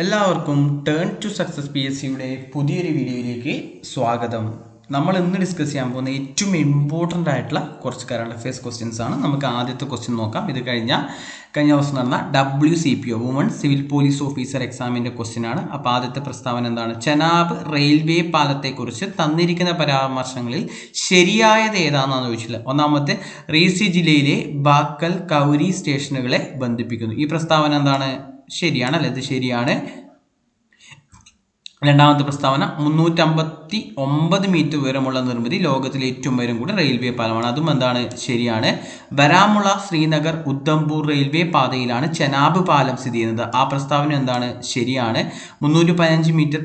എല്ലാവർക്കും turn to success P S സിയുടെ പുതിയൊരു വീഡിയോയിലേക്ക് സ്വാഗതം. നമ്മൾ ഇന്ന് ഡിസ്കസ് ചെയ്യാൻ പോകുന്ന ഏറ്റവും ഇമ്പോർട്ടന്റ് ആയിട്ടുള്ള കുറച്ച് കറണ്ട് അഫയേഴ്സ് ക്വസ്റ്റ്യൻസ് ആണ്. നമുക്ക് ആദ്യത്തെ ക്വസ്റ്റ്യൻ നോക്കാം. ഇത് കഴിഞ്ഞ കഴിഞ്ഞ ദിവസം നടന്ന W C P O woman civil police officer എക്സാമിന്റെ ക്വസ്റ്റ്യൻ ആണ്. അപ്പോൾ ആദ്യത്തെ പ്രസ്താവന എന്താണ്? ചെനാബ് റെയിൽവേ പാലത്തെക്കുറിച്ച് തന്നിരിക്കുന്ന പരാമർശങ്ങളിൽ ശരിയായത് ഏതാണെന്നാണ് ചോദിച്ചില്ല ഒന്നാമത്തെ റീസി ജില്ലയിലെ ബാക്കൽ കൗരി സ്റ്റേഷനുകളെ ബന്ധിപ്പിക്കുന്നു. ഈ പ്രസ്താവന എന്താണ്? ശരിയാണ് അല്ലെ ഇത് ശരിയാണ്. രണ്ടാമത്തെ പ്രസ്താവന മുന്നൂറ്റമ്പത്തി ഒമ്പത് മീറ്റർ ഉയരമുള്ള നിർമ്മിതി ലോകത്തിലെ ഏറ്റവും ഉയരം കൂടി റെയിൽവേ പാലമാണ്. അതും എന്താണ്? ശരിയാണ്. ബരാമുള ശ്രീനഗർ ഉദ്ധംപൂർ റെയിൽവേ പാതയിലാണ് ചെനാബ് പാലം സ്ഥിതി ചെയ്യുന്നത്. ആ പ്രസ്താവന എന്താണ്? ശരിയാണ്. മുന്നൂറ്റി പതിനഞ്ച് മീറ്റർ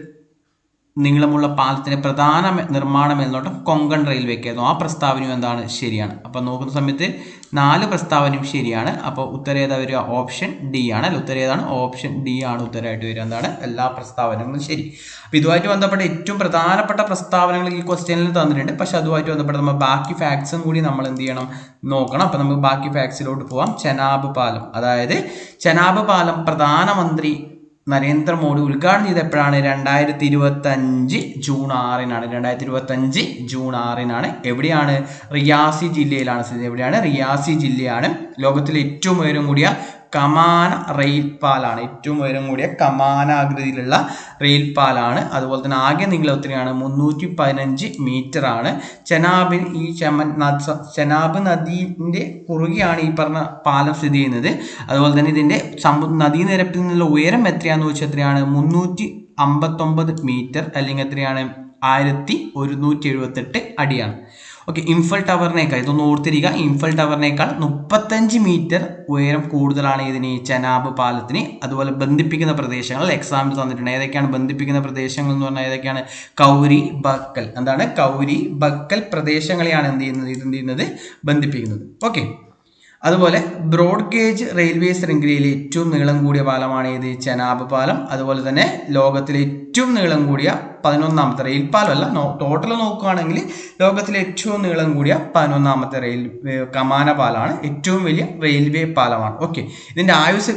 നീളമുള്ള പാലത്തിന്റെ പ്രധാന നിർമ്മാണം മേൽനോട്ടം കൊങ്കൺ റെയിൽവേക്കായിരുന്നു ആ പ്രസ്താവനയും എന്താണ്? ശരിയാണ്. അപ്പോൾ നോക്കുന്ന സമയത്ത് നാല് പ്രസ്താവനയും ശരിയാണ്. അപ്പോൾ ഉത്തരം ഏതാ വരിക? ഓപ്ഷൻ ഡി ആണ്. അല്ല ഉത്തരം ഏതാണ്? ഓപ്ഷൻ ഡി ആണ് ഉത്തരമായിട്ട് വരിക. എന്താണ്? എല്ലാ പ്രസ്താവനകളും ശരി. അപ്പോൾ ഇതുമായിട്ട് ബന്ധപ്പെട്ട ഏറ്റവും പ്രധാനപ്പെട്ട പ്രസ്താവനകൾ ഈ ക്വസ്റ്റ്യനിൽ തന്നിട്ടുണ്ട്. പക്ഷെ അതുമായിട്ട് ബന്ധപ്പെട്ട നമ്മൾ ബാക്കി ഫാക്ട്സും കൂടി നമ്മൾ എന്ത് ചെയ്യണം? നോക്കണം. അപ്പോൾ നമുക്ക് ബാക്കി ഫാക്ട്സിലോട്ട് പോവാം. ചെനാബ് പാലം. അതായത് ചെനാബ് പാലം പ്രധാനമന്ത്രി നരേന്ദ്രമോദി ഉദ്ഘാടനം ചെയ്ത എപ്പോഴാണ് രണ്ടായിരത്തി ഇരുപത്തഞ്ച് ജൂൺ ആറിനാണ് രണ്ടായിരത്തി ഇരുപത്തഞ്ച് ജൂൺ ആറിനാണ്. എവിടെയാണ് റിയാസി ജില്ലയിലാണ് സ്ഥിതി. എവിടെയാണ് റിയാസി ജില്ലയാണ് ലോകത്തിലെ ഏറ്റവും ഉയരം കൂടിയ കമാന റെയിൽ പാലാണ്. ഏറ്റവും ഉയരം കൂടിയ കമാനാകൃതിയിലുള്ള റെയിൽ പാലാണ്. അതുപോലെ തന്നെ ആകെ നീളം എത്രയാണ്? മുന്നൂറ്റി പതിനഞ്ച് മീറ്റർ ആണ്. ചെനാബിൻ ഈ ചെമൻ ചെനാബ് നദീന്റെ കുറുകെയാണ് ഈ പറഞ്ഞ പാലം സ്ഥിതി ചെയ്യുന്നത്. അതുപോലെ തന്നെ ഇതിന്റെ സമു നദീനിരപ്പിൽ നിന്നുള്ള ഉയരം എത്രയാണെന്ന് വെച്ചാൽ എത്രയാണ്? മുന്നൂറ്റി അമ്പത്തൊമ്പത് മീറ്റർ അല്ലെങ്കിൽ എത്രയാണ്? ആയിരത്തി ഒരുന്നൂറ്റി എഴുപത്തെട്ട് അടിയാണ്. ഓക്കെ ഇംഫൽ ടവറിനേക്കാൾ ഇതൊന്ന് ഓർത്തിരിക്കുക ഇംഫൽ ടവറിനേക്കാൾ മുപ്പത്തഞ്ച് മീറ്റർ ഉയരം കൂടുതലാണ് ഇതിന് ചെനാബ് പാലത്തിന്. അതുപോലെ ബന്ധിപ്പിക്കുന്ന പ്രദേശങ്ങൾ എക്സാമ്പിൾ തന്നിട്ടുണ്ട്. ഏതൊക്കെയാണ് ബന്ധിപ്പിക്കുന്ന പ്രദേശങ്ങൾ എന്ന് പറഞ്ഞാൽ ഏതൊക്കെയാണ്? കൗരി ബക്കൽ. എന്താണ്? കൗരി ബക്കൽ പ്രദേശങ്ങളെയാണ് എന്ത് ചെയ്യുന്നത്? ഇത് എന്ത് ചെയ്യുന്നത്? ബന്ധിപ്പിക്കുന്നത്. ഓക്കെ അതുപോലെ ബ്രോഡ് ഗേജ് റെയിൽവേ ശൃംഖലയിലെ ഏറ്റവും നീളം കൂടിയ പാലമാണ് ഇത് ചെനാബ് പാലം. അതുപോലെ തന്നെ ലോകത്തിലെ ഏറ്റവും നീളം കൂടിയ പതിനൊന്നാമത്തെ റെയിൽ പാലമല്ല ടോട്ടൽ നോക്കുകയാണെങ്കിൽ ലോകത്തിലെ ഏറ്റവും നീളം കൂടിയ പതിനൊന്നാമത്തെ റെയിൽ കമാന പാലമാണ് ഏറ്റവും വലിയ റെയിൽവേ പാലമാണ്. ഓക്കെ ഇതിന്റെ ആയുസ്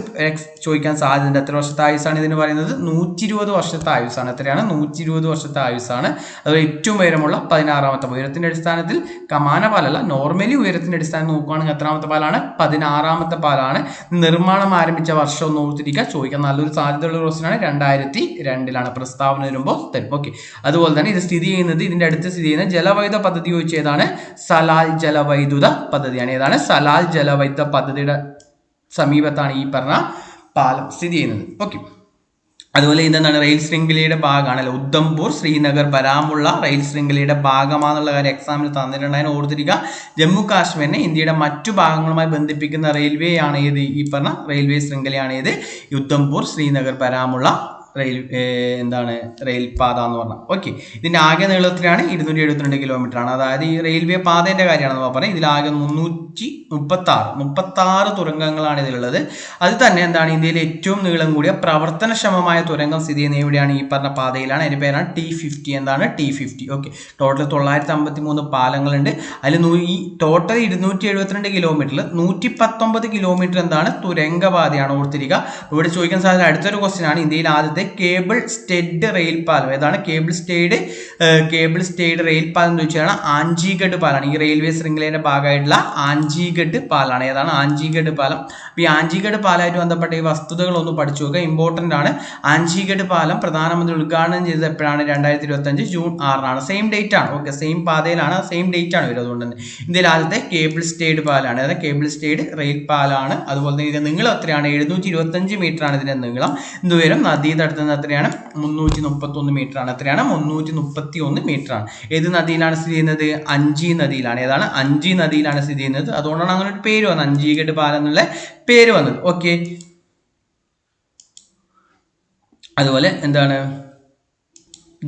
ചോദിക്കാൻ സാധ്യതയുണ്ട് എത്ര വർഷത്തെ ആയുസാണ് ഇതിന് പറയുന്നത്? നൂറ്റി ഇരുപത് വർഷത്തെ ആയുസാണ് എത്രയാണ്? നൂറ്റി ഇരുപത് വർഷത്തെ ആയുസാണ് അത് ഏറ്റവും ഉയരമുള്ള പതിനാറാമത്തെ ഉയരത്തിന്റെ അടിസ്ഥാനത്തിൽ കമാന പാലല്ല നോർമലി ഉയരത്തിന്റെ അടിസ്ഥാനം നോക്കുകയാണെങ്കിൽ എത്രാമത്തെ പാലാണ്? പതിനാറാമത്തെ പാലാണ്. നിർമ്മാണം ആരംഭിച്ച വർഷം ഒന്ന് ഓർത്തിരിക്കുക. ചോദിക്കാൻ നല്ലൊരു സാധ്യതയുള്ള ക്വസ്റ്റ്യനാണ് രണ്ടായിരത്തി രണ്ടിലാണ്. പ്രസ്താവന വരുമ്പോൾ തരും ഓക്കെ അതുപോലെ തന്നെ ഇത് സ്ഥിതി ചെയ്യുന്നത് ഇതിന്റെ അടുത്ത് സ്ഥിതി ചെയ്യുന്ന ജലവൈദ്യുത പദ്ധതി ചോദിച്ച ഏതാണ് സലാൽ ജലവൈദ്യുത പദ്ധതിയാണ്. ഏതാണ്? സലാൽ ജലവൈദ്യുത പദ്ധതിയുടെ സമീപത്താണ് ഈ പറഞ്ഞ പാലം സ്ഥിതി ചെയ്യുന്നത്. ഓക്കെ അതുപോലെ ഇതെന്താണ് റെയിൽ ശൃംഖലയുടെ ഭാഗമാണല്ലോ? ഉദ്ധംപൂർ ശ്രീനഗർ ബരാമുള്ള റെയിൽ ശൃംഖലയുടെ ഭാഗമാണെന്നുള്ള കാര്യം എക്സാമിൽ തന്നിട്ടുണ്ടായിരുന്നു ഓർത്തിരിക്കുക ജമ്മു കാശ്മീരിനെ ഇന്ത്യയുടെ മറ്റു ഭാഗങ്ങളുമായി ബന്ധിപ്പിക്കുന്ന റെയിൽവേ ആണ് ഏത്? ഈ പറഞ്ഞ റെയിൽവേ ശൃംഖലയാണ് ഏത്? ഉദ്ധംപൂർ ശ്രീനഗർ ബരാമുള്ള റെയിൽ എന്താണ് റെയിൽ പാത എന്ന് പറഞ്ഞാൽ ഓക്കെ ഇതിന്റെ ആകെ നീളത്തിലാണ് ഇരുന്നൂറ്റി എഴുപത്തിരണ്ട് കിലോമീറ്റർ ആണ്. അതായത് ഈ റെയിൽവേ പാതേന്റെ കാര്യമാണ് നമ്മൾ പറയുന്നത് ഇതിലാകെ മുന്നൂറ്റി മുപ്പത്തി ആറ് മുപ്പത്തി ആറ് തുരങ്കങ്ങളാണ് ഇതിലുള്ളത്. അത് തന്നെ എന്താണ് ഇന്ത്യയിലെ ഏറ്റവും നീളം കൂടിയ പ്രവർത്തനക്ഷമമായ തുരങ്കം സ്ഥിതി ചെയ്യുന്ന എവിടെയാണ്? ഈ പറഞ്ഞ പാതയിലാണ്. അതിന്റെ പേരാണ് ടി ഫിഫ്റ്റി എന്താണ്? ടി ഫിഫ്റ്റി ഓക്കെ ടോട്ടൽ തൊള്ളായിരത്തി അമ്പത്തി മൂന്ന് പാലങ്ങളുണ്ട്. അതിൽ ഈ ടോട്ടൽ ഇരുന്നൂറ്റി എഴുപത്തിരണ്ട് കിലോമീറ്ററിൽ നൂറ്റി പത്തൊമ്പത് കിലോമീറ്റർ എന്താണ് തുരങ്കപാതയാണ് ഓർത്തിരിക്കുക. ഇവിടെ ചോദിക്കാൻ സാധ്യത അടുത്തൊരു ക്വസ്റ്റ്യൻ ആണ്. ഇന്ത്യയിൽ ആദ്യത്തെ കേബിൾ സ്റ്റെഡ് റെയിൽ പാലം ഏതാണ് cable stayed cable stayed rail പാലം എന്ന് വെച്ചാൽ ആഞ്ചിഗഡ് പാലാണ്. ഈ റെയിൽവേ ശൃംഖലയുടെ ഭാഗമായിട്ടുള്ള ആഞ്ചിഗഡ് പാലാണ്. ഏതാണ് ആഞ്ചിഗഡ് പാലം. അപ്പോൾ ഈ ആഞ്ചിഗഡ് പാലമായിട്ട് ബന്ധപ്പെട്ട ഈ വസ്തുതകൾ ഒന്ന് പഠിച്ചു നോക്കുക. ഇമ്പോർട്ടന്റ് ആണ്. ആഞ്ചിഗഡ് പാലം പ്രധാനമന്ത്രി ഉദ്ഘാടനം ചെയ്തത് എപ്പോഴാണ്? രണ്ടായിരത്തി ഇരുപത്തി അഞ്ച് ജൂൺ ആറിനാണ്. സെയിം ഡേറ്റ് ആണ്. ഓക്കെ സെയിം പാതയിലാണ്. സെയിം ഡേറ്റ് ആണ് വരുന്നത് അതുകൊണ്ട് തന്നെ. ഇന്ത്യയിൽ ആദ്യത്തെ കേബിൾ സ്റ്റേഡ് പാലാണ്. അതായത് കേബിൾ സ്റ്റേഡ് റെയിൽ പാലാണ് അതുപോലെ തന്നെ ഇതിന്റെ നീളം എത്രയാണ്? എഴുന്നൂറ്റി ഇരുപത്തഞ്ച് മീറ്റർ ആണ് ഇതിന്റെ നീളം. ദൂരം നദീതടത്ത് നിന്ന് എത്രയാണ്? മുന്നൂറ്റി മുപ്പത്തി ഒന്ന് മീറ്റർ ആണ് എത്രയാണ്? മുന്നൂറ്റി മുപ്പത്തി ഒന്ന് മീറ്റർ ആണ് ഏത് നദിയിലാണ് സ്ഥിതി ചെയ്യുന്നത്? അഞ്ചി നദിയിലാണ്. ഏതാണ്? അഞ്ചി നദിയിലാണ് സ്ഥിതി ചെയ്യുന്നത്. അതുകൊണ്ടാണ് അങ്ങനെ ഒരു പേര് വന്നത്. അഞ്ചീഗഡ് പാലം എന്നുള്ള പേര് വന്നത്. ഓക്കെ അതുപോലെ എന്താണ്?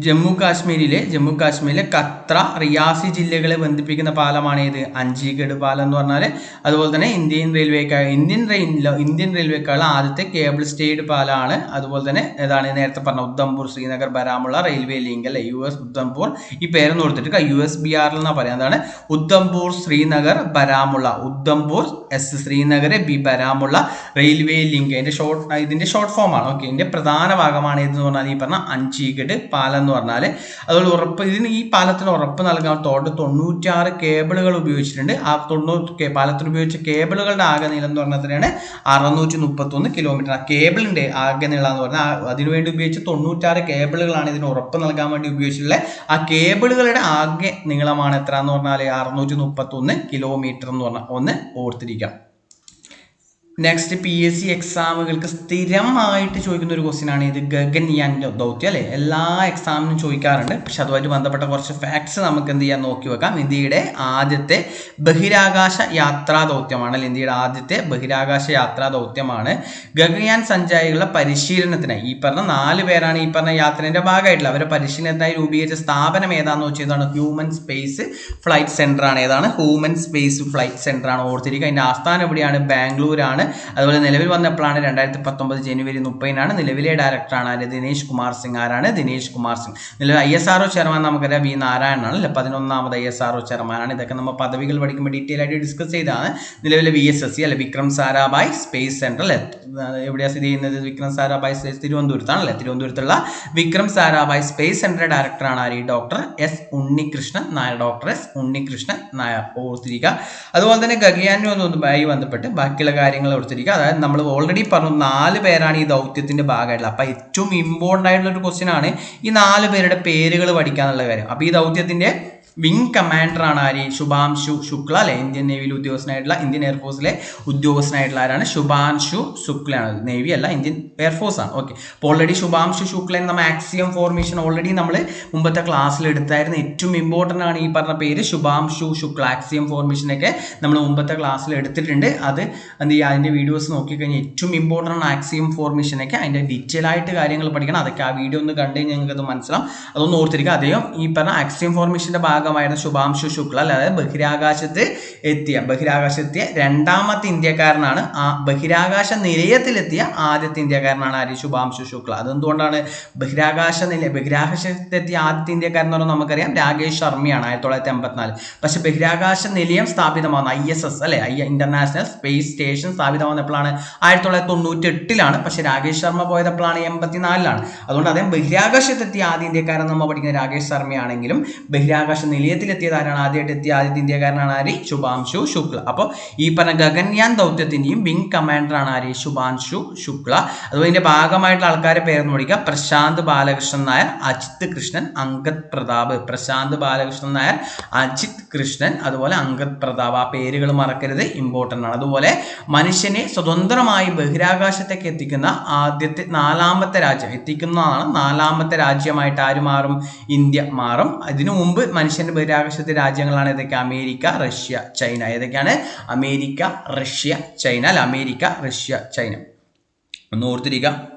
ജമ്മു കാശ്മീരിലെ ജമ്മു കാശ്മീരിലെ കത്ര റിയാസി ജില്ലകളെ ബന്ധിപ്പിക്കുന്ന പാലമാണ് ഏത്? അഞ്ചീഗഡ് പാലം എന്ന് പറഞ്ഞാൽ അതുപോലെ തന്നെ ഇന്ത്യൻ റെയിൽവേക്കാൾ ഇന്ത്യൻ റെയിൽ ഇന്ത്യൻ റെയിൽവേക്കാൾ ആദ്യത്തെ കേബിൾ സ്റ്റേഡ് പാലമാണ് അതുപോലെ തന്നെ ഏതാണ് നേരത്തെ പറഞ്ഞ ഉദ്ധംപൂർ ശ്രീനഗർ ബരാമുള്ള റെയിൽവേ ലിങ്ക് അല്ലെ യു എസ് ഉദ്ധംപൂർ. ഈ പേരൊന്നും കൊടുത്തിട്ട് യു എസ് ബി ആറിൽ എന്നാ പറയാം? എന്താണ്? Udhampur Srinagar Baramulla. Udhampur S Srinagar B Baramulla railway link. അതിന്റെ ഷോർട്ട് ഇതിന്റെ ഷോർട്ട് ഫോമാണ് ഓക്കെ ഇതിന്റെ പ്രധാന ഭാഗമാണ് ഏതെന്ന് പറഞ്ഞാൽ ഈ പറഞ്ഞ അഞ്ചീഗഡ് പാലം എന്ന് പറഞ്ഞാൽ അതുപോലെ ഉറപ്പ് ഇതിന് ഈ പാലത്തിന് ഉറപ്പ് നൽകാൻ തോട്ട് തൊണ്ണൂറ്റാറ് കേബിളുകൾ ഉപയോഗിച്ചിട്ടുണ്ട്. ആ തൊണ്ണൂറ് കേ- പാലത്തിന് ഉപയോഗിച്ച കേബിളുകളുടെ ആകെ നീളം എന്ന് പറഞ്ഞാൽ തന്നെയാണ് അറുന്നൂറ്റി മുപ്പത്തൊന്ന് കിലോമീറ്റർ ആ കേബിളിന്റെ ആകെ നീളം എന്ന് പറഞ്ഞാൽ അതിനുവേണ്ടി ഉപയോഗിച്ച തൊണ്ണൂറ്റാറ് കേബിളുകളാണ് ഇതിന് ഉറപ്പ് നൽകാൻ വേണ്ടി ഉപയോഗിച്ചിട്ടുള്ളത്. ആ കേബിളുകളുടെ ആകെ നീളമാണ് എത്ര എന്ന് പറഞ്ഞാൽ അറുന്നൂറ്റി മുപ്പത്തൊന്ന് കിലോമീറ്റർ എന്ന് പറഞ്ഞാൽ ഒന്ന് ഓർത്തിരിക്കാം. നെക്സ്റ്റ് പി എസ് സി എക്സാമുകൾക്ക് സ്ഥിരമായിട്ട് ചോദിക്കുന്ന ഒരു ക്വസ്റ്റ്യൻ ആണ് ഇത് ഗഗൻയാൻ ദൗത്യം അല്ലെ? എല്ലാ എക്സാമിനും ചോദിക്കാറുണ്ട്. പക്ഷെ അതുമായിട്ട് ബന്ധപ്പെട്ട കുറച്ച് ഫാക്ട്സ് നമുക്ക് എന്ത് ചെയ്യാൻ നോക്കി വെക്കാം. ഇന്ത്യയുടെ ആദ്യത്തെ ബഹിരാകാശ യാത്രാ ദൗത്യമാണ് അല്ലെ? ഇന്ത്യയുടെ ആദ്യത്തെ ബഹിരാകാശ യാത്രാ ദൗത്യമാണ് ഗഗൻയാൻ സഞ്ചാരികളുടെ പരിശീലനത്തിനായി ഈ പറഞ്ഞ നാല് പേരാണ് ഈ പറഞ്ഞ യാത്രേന്റെ ഭാഗമായിട്ടുള്ള അവരെ പരിശീലനത്തിനായി രൂപീകരിച്ച സ്ഥാപനം ഏതാണെന്ന് വെച്ചാൽ ഹ്യൂമൻ സ്പേസ് ഫ്ലൈറ്റ് സെന്റർ ആണ്. ഏതാണ്? ഹ്യൂമൻ സ്പേസ് ഫ്ലൈറ്റ് സെന്റർ ആണ്. ഓർത്തിരിക്കുക. അതിന്റെ ആസ്ഥാനം എവിടെയാണ്? ബാംഗ്ലൂരാണ്. അതുപോലെ നിലവിൽ വന്നപ്പോഴാണ് രണ്ടായിരത്തി പത്തൊമ്പത് ജനുവരി മുപ്പതിനാണ് നിലവിലെ ഡയറക്ടറാണ് ആര്? ദിനേശ് കുമാർ സിംഗ്. ആരാണ്? ദിനേശ് കുമാർ സിംഗ്. നിലവിൽ I S R O chairman നമുക്കറിയാം വി നാരായണനാണ്. അല്ലെ പതിനൊന്നാമത് ഐ എസ് ആർ ഒ ചെയർമാനാണ്. ഇതൊക്കെ നമ്മൾ പദവികൾ പഠിക്കുമ്പോൾ ഡീറ്റെയിൽ ആയിട്ട് ഡിസ്കസ് ചെയ്താണ് നിലവിലെ വി എസ് എസ് സി അല്ലെ വിക്രം സാരാഭായ് സ്പേസ് സെന്റർ അല്ലെ എവിടെയാണ് സ്ഥിതി ചെയ്യുന്നത്? വിക്രം സാരാഭായ് തിരുവനന്തപുരത്താണ് അല്ലെ തിരുവനന്തപുരത്തുള്ള വിക്രം സാരാഭായ് സ്പേസ് സെന്റർ ഡയറക്ടറാണ് ആര്? Doctor S Unnikrishnan Nair. Doctor S Unnikrishnan Nair. ഓർത്തിരിക്കുക. അതുപോലെ തന്നെ ഗഗയാനുമായി ബന്ധപ്പെട്ട് ബാക്കിയുള്ള കാര്യങ്ങൾ ഓർത്തിരിക്കുക അതായത് നമ്മൾ ഓൾറെഡി പറഞ്ഞു നാല് പേരാണ് ഈ ദൗത്യത്തിന്റെ ഭാഗമായിട്ടുള്ളത്. അപ്പൊ ഏറ്റവും ഇമ്പോർട്ടന്റ് ആയിട്ടുള്ള ഒരു ക്വസ്റ്റ്യൻ ആണ് ഈ നാല് പേരുടെ പേരുകൾ പഠിക്കാന്നുള്ള കാര്യം. അപ്പോൾ ഈ ദൗത്യത്തിന്റെ വിങ് കമാൻഡർ ആണ് ആര്? ശുഭാംശു ശുക്ല അല്ലെ? ഇന്ത്യൻ നേവിയിലെ ഉദ്യോഗസ്ഥനായിട്ടുള്ള ഇന്ത്യൻ എയർഫോഴ്സിലെ ഉദ്യോഗസ്ഥനായിട്ടുള്ള ആരാണ്? ശുഭാംശു ശുക്ലയാണ് നേവി അല്ല ഇന്ത്യൻ എയർഫോഴ്സ് ആണ്. ഓക്കെ അപ്പോൾ ഓൾറെഡി ശുഭാംശു ശുക്ല എന്ന മാക്സിമം ഫോർമേഷൻ ഓൾറെഡി നമ്മൾ മുമ്പത്തെ ക്ലാസ്സിൽ എടുത്തായിരുന്നു. ഏറ്റവും ഇമ്പോർട്ടന്റ് ആണ് ഈ പറഞ്ഞ പേര് ശുഭാംശു ശുക്ല ആക്സിയം ഫോർമേഷനൊക്കെ നമ്മൾ മുമ്പത്തെ ക്ലാസ്സിൽ എടുത്തിട്ടുണ്ട്. അത് എന്ത് ചെയ്യുക? അതിന്റെ വീഡിയോസ് നോക്കിക്കഴിഞ്ഞാൽ ഏറ്റവും ഇമ്പോർട്ടന്റ് ആണ് ആക്സിയം ഫോർമേഷനൊക്കെ അതിന്റെ ഡീറ്റെയിൽ ആയിട്ട് കാര്യങ്ങൾ പഠിക്കണം. അതൊക്കെ ആ വീഡിയോ ഒന്ന് കണ്ടു കഴിഞ്ഞാൽ നിങ്ങൾക്ക് അത് മനസ്സിലാവും. അതൊന്ന് ഓർത്തിരിക്കുക. അദ്ദേഹം ഈ പറഞ്ഞ ആക്സിയം ഫോർമേഷന്റെ ഭാഗമായിരുന്ന ശുഭാംശു ശുക്ല അതായത് ബഹിരാകാശത്ത് എത്തിയ ബഹിരാകാശത്തെത്തിയ രണ്ടാമത്തെ ഇന്ത്യക്കാരനാണ് ആ ബഹിരാകാശ നിലയത്തിലെത്തിയ ആദ്യത്തെ ഇന്ത്യക്കാരനാണ് ആര്? ശുഭാംശു ശുക്ല. അതെന്തുകൊണ്ടാണ് ബഹിരാകാശ നില ബഹിരാകാശത്തെത്തിയ ആദ്യത്തെ ഇന്ത്യക്കാരൻ എന്ന് പറഞ്ഞാൽ നമുക്കറിയാം രാകേഷ് ശർമ്മയാണ് ആയിരത്തി തൊള്ളായിരത്തി എൺപത്തിനാല് പക്ഷെ ബഹിരാകാശ നിലയം സ്ഥാപിതമാകുന്ന ഐ എസ് എസ് അല്ലെ? ഐ ഇന്റർനാഷണൽ സ്പേസ് സ്റ്റേഷൻ സ്ഥാപിതമാകുന്ന എപ്പോഴാണ് ആയിരത്തി തൊള്ളായിരത്തി തൊണ്ണൂറ്റി എട്ടിലാണ് പക്ഷെ രാകേഷ് ശർമ്മ പോയതപ്പോഴാണ് എൺപത്തിനാലിലാണ്. അതുകൊണ്ട് അദ്ദേഹം ബഹിരാകാശത്തെത്തിയ ആദ്യ ഇന്ത്യക്കാരൻ നമ്മൾ പഠിക്കുന്ന രാകേഷ് ശർമ്മയാണെങ്കിലും ബഹിരാകാശ നിലയത്തിലെത്തിയത് ആരാണ് ആദ്യമായിട്ട് എത്തിയ ആദ്യത്തെ ഇന്ത്യക്കാരനാണ് ആര്? ശുഭാംശു ശുക്ല. അപ്പോൾ ഈ പറഞ്ഞ ഗഗൻയാൻ ദൗത്യത്തിന്റെയും വിങ് കമാൻഡറാണ് ആര്? ശുഭാംശു ശുക്ല. അതുപോലെ ഇതിന്റെ ഭാഗമായിട്ടുള്ള ആൾക്കാരെ പേരെന്ന് പഠിക്കുക പ്രശാന്ത് ബാലകൃഷ്ണൻ നായർ അജിത് കൃഷ്ണൻ അങ്കത് പ്രതാപ്. പ്രശാന്ത് ബാലകൃഷ്ണൻ നായർ അജിത് കൃഷ്ണൻ അതുപോലെ അങ്കത് പ്രതാപ്. ആ പേരുകൾ മറക്കരുത്. ഇമ്പോർട്ടന്റ് ആണ്. അതുപോലെ മനുഷ്യനെ സ്വതന്ത്രമായി ബഹിരാകാശത്തേക്ക് എത്തിക്കുന്ന ആദ്യത്തെ നാലാമത്തെ രാജ്യം. എത്തിക്കുന്നതാണ് നാലാമത്തെ രാജ്യമായിട്ട് ആര് മാറും? ഇന്ത്യ മാറും. അതിനു മുമ്പ് മനുഷ്യന്റെ ബഹിരാകാശത്തെ രാജ്യങ്ങളാണ്. ഏതൊക്കെ അമേരിക്ക റഷ്യ ചൈന. ഏതൊക്കെയാണ്? America Russia China. അല്ല അമേരിക്ക റഷ്യ ചൈന. ഒന്ന് ഓർത്തിരിക്കുക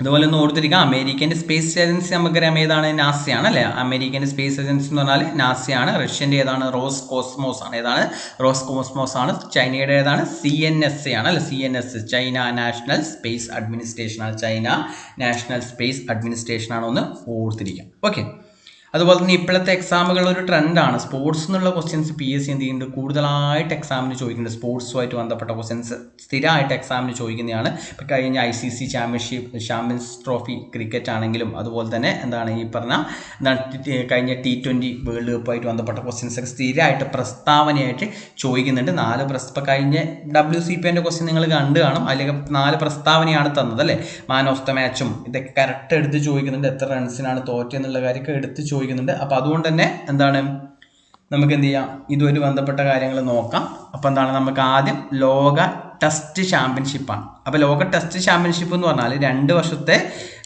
അതുപോലെ ഒന്ന് ഓർത്തിരിക്കുക അമേരിക്കന്റെ സ്പേസ് ഏജൻസി നമുക്കറിയാം ഏതാണ്? നാസയാണ് അല്ലേ? അമേരിക്കന്റെ സ്പേസ് ഏജൻസി എന്ന് പറഞ്ഞാൽ നാസയാണ്. റഷ്യന്റെ ഏതാണ്? റോസ് കോസ്മോസ് ആണ്. ഏതാണ്? റോസ് കോസ്മോസ് ആണ്. ചൈനയുടെ ഏതാണ്? സി എൻ എസ് എ ആണ് അല്ലെ? C N S China National Space Administration ആണ്. ചൈന നാഷണൽ സ്പേസ് അഡ്മിനിസ്ട്രേഷൻ ആണ് ഒന്ന് ഓർത്തിരിക്കാം. ഓക്കെ. അതുപോലെ തന്നെ ഇപ്പോഴത്തെ എക്സാമുകൾ ഒരു ട്രെൻഡാണ് സ്പോർട്സ് എന്നുള്ള ക്വസ്റ്റ്യൻസ് പി എസ് സി എന്ത് ചെയ്യുന്നുണ്ട്? കൂടുതലായിട്ട് എക്സാമിന് ചോദിക്കുന്നുണ്ട്. സ്പോർട്സുമായിട്ട് ബന്ധപ്പെട്ട ക്വസ്റ്റ്യൻസ് സ്ഥിരമായിട്ട് എക്സാമിന് ചോദിക്കുന്നതാണ്. ഇപ്പോൾ കഴിഞ്ഞ I C C championship champions trophy cricket ആണെങ്കിലും അതുപോലെ തന്നെ എന്താണ് ഈ പറഞ്ഞ എന്താണ് കഴിഞ്ഞ ടി ട്വന്റി വേൾഡ് കപ്പുമായിട്ട് ബന്ധപ്പെട്ട ക്വസ്റ്റ്യൻസ് ഒക്കെ സ്ഥിരമായിട്ട് പ്രസ്താവനയായിട്ട് ചോദിക്കുന്നുണ്ട്. നാല് പ്രസ് ഇപ്പോൾ കഴിഞ്ഞ ഡബ്ല്യു സി പി എന്റെ ക്വസ്റ്റ്യൻ നിങ്ങൾ കണ്ടു കാണും. അല്ലെങ്കിൽ നാല് പ്രസ്താവനയാണ് തന്നത് അല്ലേ? മാൻ ഓഫ് ദ മാച്ചും ഇതൊക്കെ കറക്റ്റ് എടുത്ത് ചോദിക്കുന്നുണ്ട്. എത്ര റൺസിനാണ് തോറ്റെന്നുള്ള കാര്യമൊക്കെ എടുത്ത് ചോദിക്കുന്നുണ്ട്. അപ്പോൾ അതുകൊണ്ട് തന്നെ എന്താണ്? നമുക്ക് എന്ത് ചെയ്യാം? ഇതുവരെ ബന്ധപ്പെട്ട കാര്യങ്ങൾ നോക്കാം. അപ്പോൾ എന്താണ്? നമുക്ക് ആദ്യം ലോക ടെസ്റ്റ് ചാമ്പ്യൻഷിപ്പാണ് അപ്പോൾ ലോക ടെസ്റ്റ് ചാമ്പ്യൻഷിപ്പ് എന്ന് പറഞ്ഞാൽ രണ്ട് വർഷത്തെ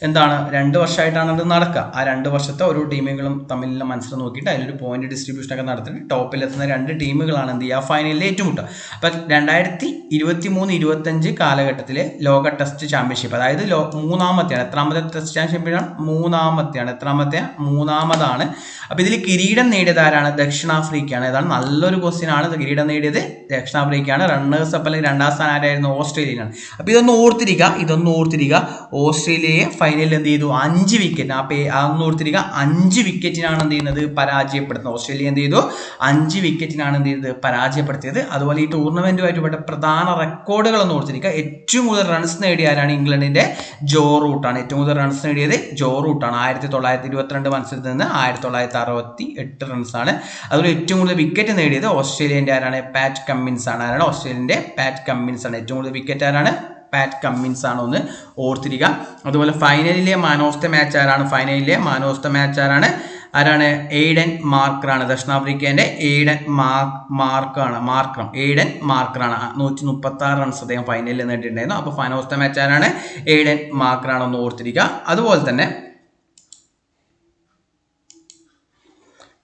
എന്താണ്? രണ്ട് വർഷമായിട്ടാണ് അത് നടക്കുക. ആ രണ്ട് വർഷത്തെ ഓരോ ടീമുകളും തമ്മിലുള്ള മത്സരം നോക്കിയിട്ട് അതിലൊരു പോയിന്റ് ഡിസ്ട്രിബ്യൂഷൻ ഒക്കെ നടത്തിയിട്ട് ടോപ്പിലെത്തുന്ന രണ്ട് ടീമുകളാണ് എന്ത് ചെയ്യുക? ഫൈനലിൽ ഏറ്റുമുട്ടുക. അപ്പം രണ്ടായിരത്തി ഇരുപത്തി മൂന്ന് ഇരുപത്തഞ്ച് കാലഘട്ടത്തിലെ ലോക ടെസ്റ്റ് ചാമ്പ്യൻഷിപ്പ് അതായത് മൂന്നാമത്തെയാണ്. എത്രാമത്തെ ടെസ്റ്റ് ചാമ്പ്യൻഷിപ്പാണ് മൂന്നാമത്തെയാണ്. എത്രാമത്തെ? മൂന്നാമതാണ്. അപ്പോൾ ഇതിൽ കിരീടം നേടിയത് ആരാണ്? ദക്ഷിണാഫ്രിക്കയാണ്. ഇതാണ് നല്ലൊരു ക്വസ്റ്റ്യൻ ആണ് കിരീടം നേടിയത് ദക്ഷിണാഫ്രിക്കയാണ്. റണ്ണേഴ്സ് അപ്പ് അല്ലെങ്കിൽ രണ്ടാം സ്ഥാനം ആരായിരുന്നു? ഓസ്ട്രേലിയയാണ് അപ്പോൾ ഇതൊന്ന് ഓർത്തിരിക്കുക. ഇതൊന്ന് ഓർത്തിരിക്കുക. ഓസ്ട്രേലിയയെ ഫൈനലിൽ എന്ത് ചെയ്തു? അഞ്ച് വിക്കറ്റ് ആ പേ അതൊന്ന് അഞ്ച് വിക്കറ്റിനാണ് എന്ത് ചെയ്യുന്നത്? പരാജയപ്പെടുത്തുന്നത്. ഓസ്ട്രേലിയ എന്ത് ചെയ്തു? അഞ്ച് വിക്കറ്റിനാണ് എന്ത് ചെയ്തത്? പരാജയപ്പെടുത്തിയത്. അതുപോലെ ഈ ടൂർണമെന്റുമായിട്ട് ബന്ധപ്പെട്ട പ്രധാന റെക്കോർഡുകളൊന്ന് ഓർത്തിരിക്കുക ഏറ്റവും കൂടുതൽ റൺസ് നേടിയ ആരാണ്? ഇംഗ്ലണ്ടിന്റെ ജോ റൂട്ടാണ്. ഏറ്റവും കൂടുതൽ റൺസ് നേടിയത് ജോ റൂട്ടാണ്. ആയിരത്തി തൊള്ളായിരത്തി ഇരുപത്തിരണ്ട് മത്സരത്തിൽ നിന്ന് ആയിരത്തി തൊള്ളായിരത്തി അറുപത്തി എട്ട് റൺസാണ് അതുപോലെ ഏറ്റവും കൂടുതൽ വിക്കറ്റ് നേടിയത് ഓസ്ട്രേലിയന്റെ ആരാണ്? പാറ്റ് കമ്മിൻസ് ആണ്. ആരാണ്? ഓസ്ട്രേലിയന്റെ പാറ്റ് കമ്മിൻസ് ആണ്. ഏറ്റവും കൂടുതൽ വിക്കറ്റ് ആരാണ്? പാറ്റ് കമ്മിൻസ് ആണോ എന്ന് ഓർത്തിരിക്കുക അതുപോലെ ഫൈനലിലെ മാൻ ഓഫ് ദ മാച്ച് ആരാണ്? ഫൈനലിലെ മാൻ ഓഫ് ദ മാച്ച് ആരാണ്? ആരാണ്? എയ്ഡൻ മാർക്കറാണ് ദക്ഷിണാഫ്രിക്കേന്റെ എയ്ഡൻ മാർക്ക് മാർക്കാണ് മാർക്രം എയ്ഡൻ മാർക്കറാണ് നൂറ്റി മുപ്പത്തി ആറ് റൺസ് അദ്ദേഹം ഫൈനലിൽ നേടിയിട്ടുണ്ടായിരുന്നു. അപ്പോൾ ഫൈനൽ ഓഫ് ദ മാച്ച് ആരാണ്? എയ്ഡൻ മാർക്കറാണെന്ന് ഓർത്തിരിക്കുക അതുപോലെ തന്നെ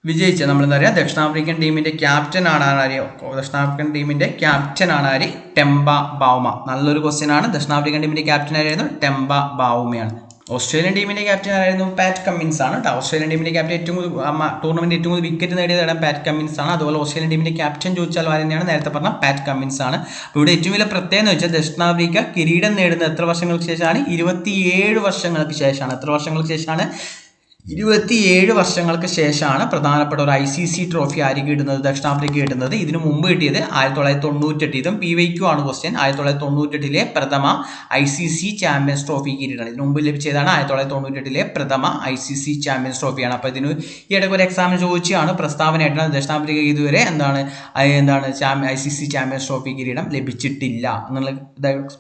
വിജയിച്ച നമ്മളെന്താ പറയുക? ദക്ഷിണാഫ്രിക്കൻ ടീമിന്റെ ക്യാപ്റ്റൻ ആണ് ആര്? ദക്ഷിണാഫ്രിക്കൻ ടീമിന്റെ ക്യാപ്റ്റൻ ആണ് ആര്? Temba Bavuma. നല്ലൊരു ക്വസ്റ്റ്യൻ ആണ്. ദക്ഷിണാഫ്രിക്കൻ ടീമിന്റെ ക്യാപ്റ്റൻ ആയിരുന്നു ടെമ്പ ബാവുമയാണ്. ഓസ്ട്രേലിയൻ ടീമിന്റെ ക്യാപ്റ്റൻ ആയിരുന്നു പാറ്റ് കമ്മിൻസ് ആണ് കേട്ടോ. ഓസ്ട്രേലിയൻ ടീമിന്റെ ക്യാപ്റ്റൻ ഏറ്റവും കൂടുതൽ ടൂർണമെന്റ് ഏറ്റവും കൂടുതൽ വിക്കറ്റ് നേടിയത് പാറ്റ് കമ്മിൻസ് ആണ്. അതുപോലെ ഓസ്ട്രേലിയൻ ടീമിന്റെ ക്യാപ്റ്റൻ ചോദിച്ചാൽ ആര് തന്നെയാണ്? നേരത്തെ പറഞ്ഞ പാറ്റ് കമ്മിൻസ് ആണ്. അപ്പോൾ ഇവിടെ ഏറ്റവും വലിയ പ്രത്യേകത എന്ന് വെച്ചാൽ ദക്ഷിണാഫ്രിക്ക കിരീടം നേടുന്നത് എത്ര വർഷങ്ങൾക്ക് ശേഷമാണ്? ഇരുപത്തിയേഴ് വർഷങ്ങൾക്ക് ശേഷമാണ്. എത്ര വർഷങ്ങൾക്ക് ശേഷമാണ്? ഇരുപത്തിയേഴ് വർഷങ്ങൾക്ക് ശേഷമാണ് പ്രധാനപ്പെട്ട ഒരു ഐ സി സി ട്രോഫി ആർക്ക് കിട്ടുന്നത് ദക്ഷിണാഫ്രിക്ക കിട്ടുന്നത്. ഇതിനു മുമ്പ് കിട്ടിയത് ആയിരത്തി തൊള്ളായിരത്തി തൊണ്ണൂറ്റെട്ട് ഇതും പി വൈക്കു ആണ് ക്വസ്റ്റ്യൻ ആയിരത്തി തൊള്ളായിരത്തി തൊണ്ണൂറ്റെട്ടിലെ പ്രഥമ I C C Champions Trophy കിരീടമാണ് ഇതിനു മുമ്പ് ലഭിച്ചതാണ് ആയിരത്തി തൊള്ളായിരത്തി തൊണ്ണൂറ്റെട്ടിലെ പ്രഥമ ഐ സി സി ചാമ്പ്യൻസ് ട്രോഫിയാണ് അപ്പോൾ ഇതിന് ഈ ഇടയ്ക്ക് ഒരു എക്സാമിന് ചോദിച്ചാണ് പ്രസ്താവനയായിട്ടാണ് ദക്ഷിണാഫ്രിക്ക ഇതുവരെ എന്താണ് എന്താണ് I C C champions trophy കിരീടം ലഭിച്ചിട്ടില്ല എന്നുള്ള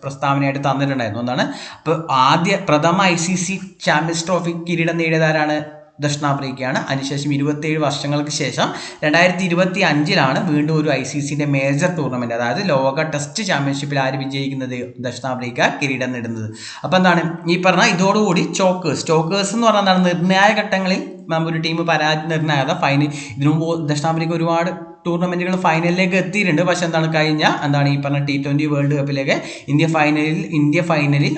പ്രസ്താവനയായിട്ട് തന്നിട്ടുണ്ടായിരുന്നു. എന്താണ് അപ്പോൾ ആദ്യ പ്രഥമ I C C champions trophy കിരീടം നേടിയതാരാണ്? ദക്ഷിണാഫ്രിക്കയാണ്. അതിനുശേഷം ഇരുപത്തേഴ് വർഷങ്ങൾക്ക് ശേഷം രണ്ടായിരത്തി ഇരുപത്തി അഞ്ചിലാണ് വീണ്ടും ഒരു ഐ സി സിന്റെ മേജർ ടൂർണമെന്റ് അതായത് ലോക ടെസ്റ്റ് ചാമ്പ്യൻഷിപ്പിൽ ആര് വിജയിക്കുന്നത് ദക്ഷിണാഫ്രിക്ക കിരീടം നേടുന്നത്. അപ്പോൾ എന്താണ്? ഈ പറഞ്ഞ ഇതോടുകൂടി ചോക്കേഴ്സ് ചോക്കേഴ്സ് എന്ന് പറഞ്ഞാൽ എന്താണ്? നിർണായ ഘട്ടങ്ങളിൽ ഒരു ടീം പരാജയ നിർണായക ഫൈനൽ ഇതിനു മുമ്പ് ദക്ഷിണാഫ്രിക്ക ഒരുപാട് ടൂർണമെന്റുകൾ ഫൈനലിലേക്ക് എത്തിയിട്ടുണ്ട്. പക്ഷെ എന്താണ് കഴിഞ്ഞ എന്താണ് ഈ പറഞ്ഞ ടി ട്വന്റി വേൾഡ് കപ്പിലേക്ക് ഇന്ത്യ ഫൈനലിൽ ഇന്ത്യ ഫൈനലിൽ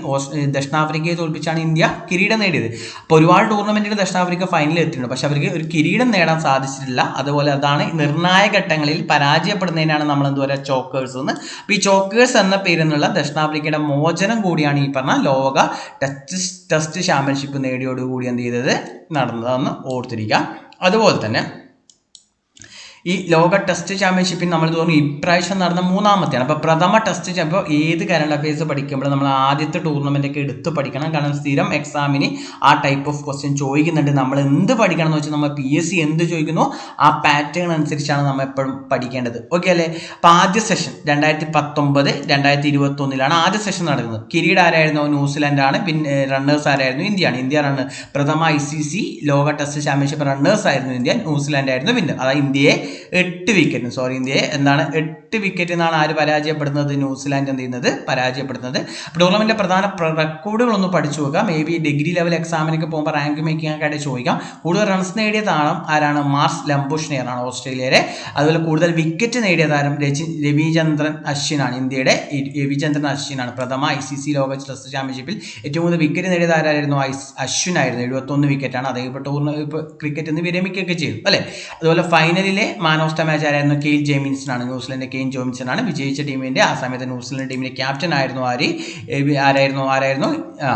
ദക്ഷിണാഫ്രിക്കയെ തോൽപ്പിച്ചാണ് ഇന്ത്യ കിരീടം നേടിയത്. അപ്പോൾ ഒരുപാട് ടൂർണമെന്റുകൾ ദക്ഷിണാഫ്രിക്ക ഫൈനലിൽ എത്തിയിട്ടുണ്ട്. പക്ഷെ അവർക്ക് ഒരു കിരീടം നേടാൻ സാധിച്ചിട്ടില്ല. അതുപോലെ അതാണ് നിർണായക ഘട്ടങ്ങളിൽ പരാജയപ്പെടുന്നതിനാണ് നമ്മൾ എന്തുപോലെ ചോക്കേഴ്സ് എന്ന്. അപ്പോൾ ഈ ചോക്കേഴ്സ് എന്ന പേരെന്നുള്ള ദക്ഷിണാഫ്രിക്കയുടെ മോചനം കൂടിയാണ് ഈ പറഞ്ഞ ലോക ടെസ്റ്റ് ടെസ്റ്റ് ചാമ്പ്യൻഷിപ്പ് നേടിയോടുകൂടി എന്ത് ചെയ്തത്? നടന്നതെന്ന് ഓർത്തിരിക്കുക അതുപോലെ തന്നെ ഈ ലോക ടെസ്റ്റ് ചാമ്പ്യൻഷിപ്പിൽ നമ്മൾ തോന്നുന്നു ഇപ്രാവശ്യം നടന്ന മൂന്നാമത്തെയാണ്. അപ്പോൾ പ്രഥമ ടെസ്റ്റ് ചാമ്പ്യോ ഏത് കറണ്ട് അഫയേഴ്സ് പഠിക്കുമ്പോൾ നമ്മൾ ആദ്യത്തെ ടൂർണമെന്റ് ഒക്കെ എടുത്ത് പഠിക്കണം. കാരണം സ്ഥിരം എക്സാമിന് ആ ടൈപ്പ് ഓഫ് ക്വസ്റ്റ്യൻ ചോദിക്കുന്നുണ്ട്. നമ്മൾ എന്ത് പഠിക്കണം എന്ന് വെച്ചാൽ നമ്മൾ പി എസ് സി എന്ത് ചോദിക്കുന്നു ആ പാറ്റേൺ അനുസരിച്ചാണ് നമ്മൾ എപ്പോഴും പഠിക്കേണ്ടത്. ഓക്കെ അല്ലേ? അപ്പോൾ ആദ്യ സെഷൻ രണ്ടായിരത്തി പത്തൊമ്പത് രണ്ടായിരത്തി ഇരുപത്തി ഒന്നിലാണ് ആദ്യ സെഷൻ നടക്കുന്നത്. കിരീട് ആരായിരുന്നു? ന്യൂസിലാൻഡ് ആണ് പിന്നെ റണ്ണേഴ്സ് ആരായിരുന്നു? ഇന്ത്യയാണ്. ഇന്ത്യ റണ്ണ് പ്രഥമ ഐ സി സി ലോക ടെസ്റ്റ് ചാമ്പ്യൻഷിപ്പ് റണ്ണേഴ്സ് ആയിരുന്നു ഇന്ത്യ. ന്യൂസിലാൻഡ് ആയിരുന്നു വിന്നർ അതായത് ഇന്ത്യയെ എട്ട് വിക്കറ്റ് സോറി ഇന്ത്യയെ. എന്താണ്? എട്ട് വിക്കറ്റ് എന്നാണ് ആര് പരാജയപ്പെടുന്നത്? ന്യൂസിലാൻഡ് എന്ത് ചെയ്യുന്നത്? പരാജയപ്പെടുന്നത്. ടൂർണമെന്റിലെ പ്രധാന റെക്കോർഡുകളൊന്ന് പഠിച്ചു വെക്കാം മേ ബി ഡിഗ്രി ലെവൽ എക്സാമിനൊക്കെ പോകുമ്പോൾ റാങ്ക് മേക്കിംഗ് ഒക്കെ ആയിട്ട് ചോദിക്കാം. കൂടുതൽ റൺസ് നേടിയ താളം ആരാണ്? മാർസ് ലംബുഷ്നെയറാണ് ഓസ്ട്രേലിയയുടെ അതുപോലെ കൂടുതൽ വിക്കറ്റ് നേടിയ താരം രജി രവിചന്ദ്രൻ അശ്വിനാണ് ഇന്ത്യയുടെ. രവിചന്ദ്രൻ അശ്വിനാണ് പ്രഥമ ഐ സി സി ലോക ടെസ്റ്റ് ചാമ്പ്യൻഷിപ്പിൽ ഏറ്റവും കൂടുതൽ വിക്കറ്റ് നേടിയ താരമായിരുന്നു അശ്വിനായിരുന്നു എഴുപത്തൊന്ന് വിക്കറ്റാണ് അദ്ദേഹം ഇപ്പോൾ ടൂർണ ഇപ്പോൾ ക്രിക്കറ്റ് നിന്ന് വിരമിക്കുകയൊക്കെ ചെയ്തു അല്ലേ? അതുപോലെ ഫൈനലിലെ മാൻ ഓഫ് ദ മാച്ച് ആരായിരുന്നു? കെയിൽ ജെയിമിൻസൺ ആണ് ന്യൂസിലൻഡിന്റെ കെയിൻ ജോമിൻസൺ ആണ് വിജയിച്ച ടീമിന്റെ ആ സമയത്ത് ന്യൂസിലൻഡ് ടീമിന്റെ ക്യാപ്റ്റൻ ആയിരുന്നു ആര്? ആരായിരുന്നു? ആരായിരുന്നു? ആ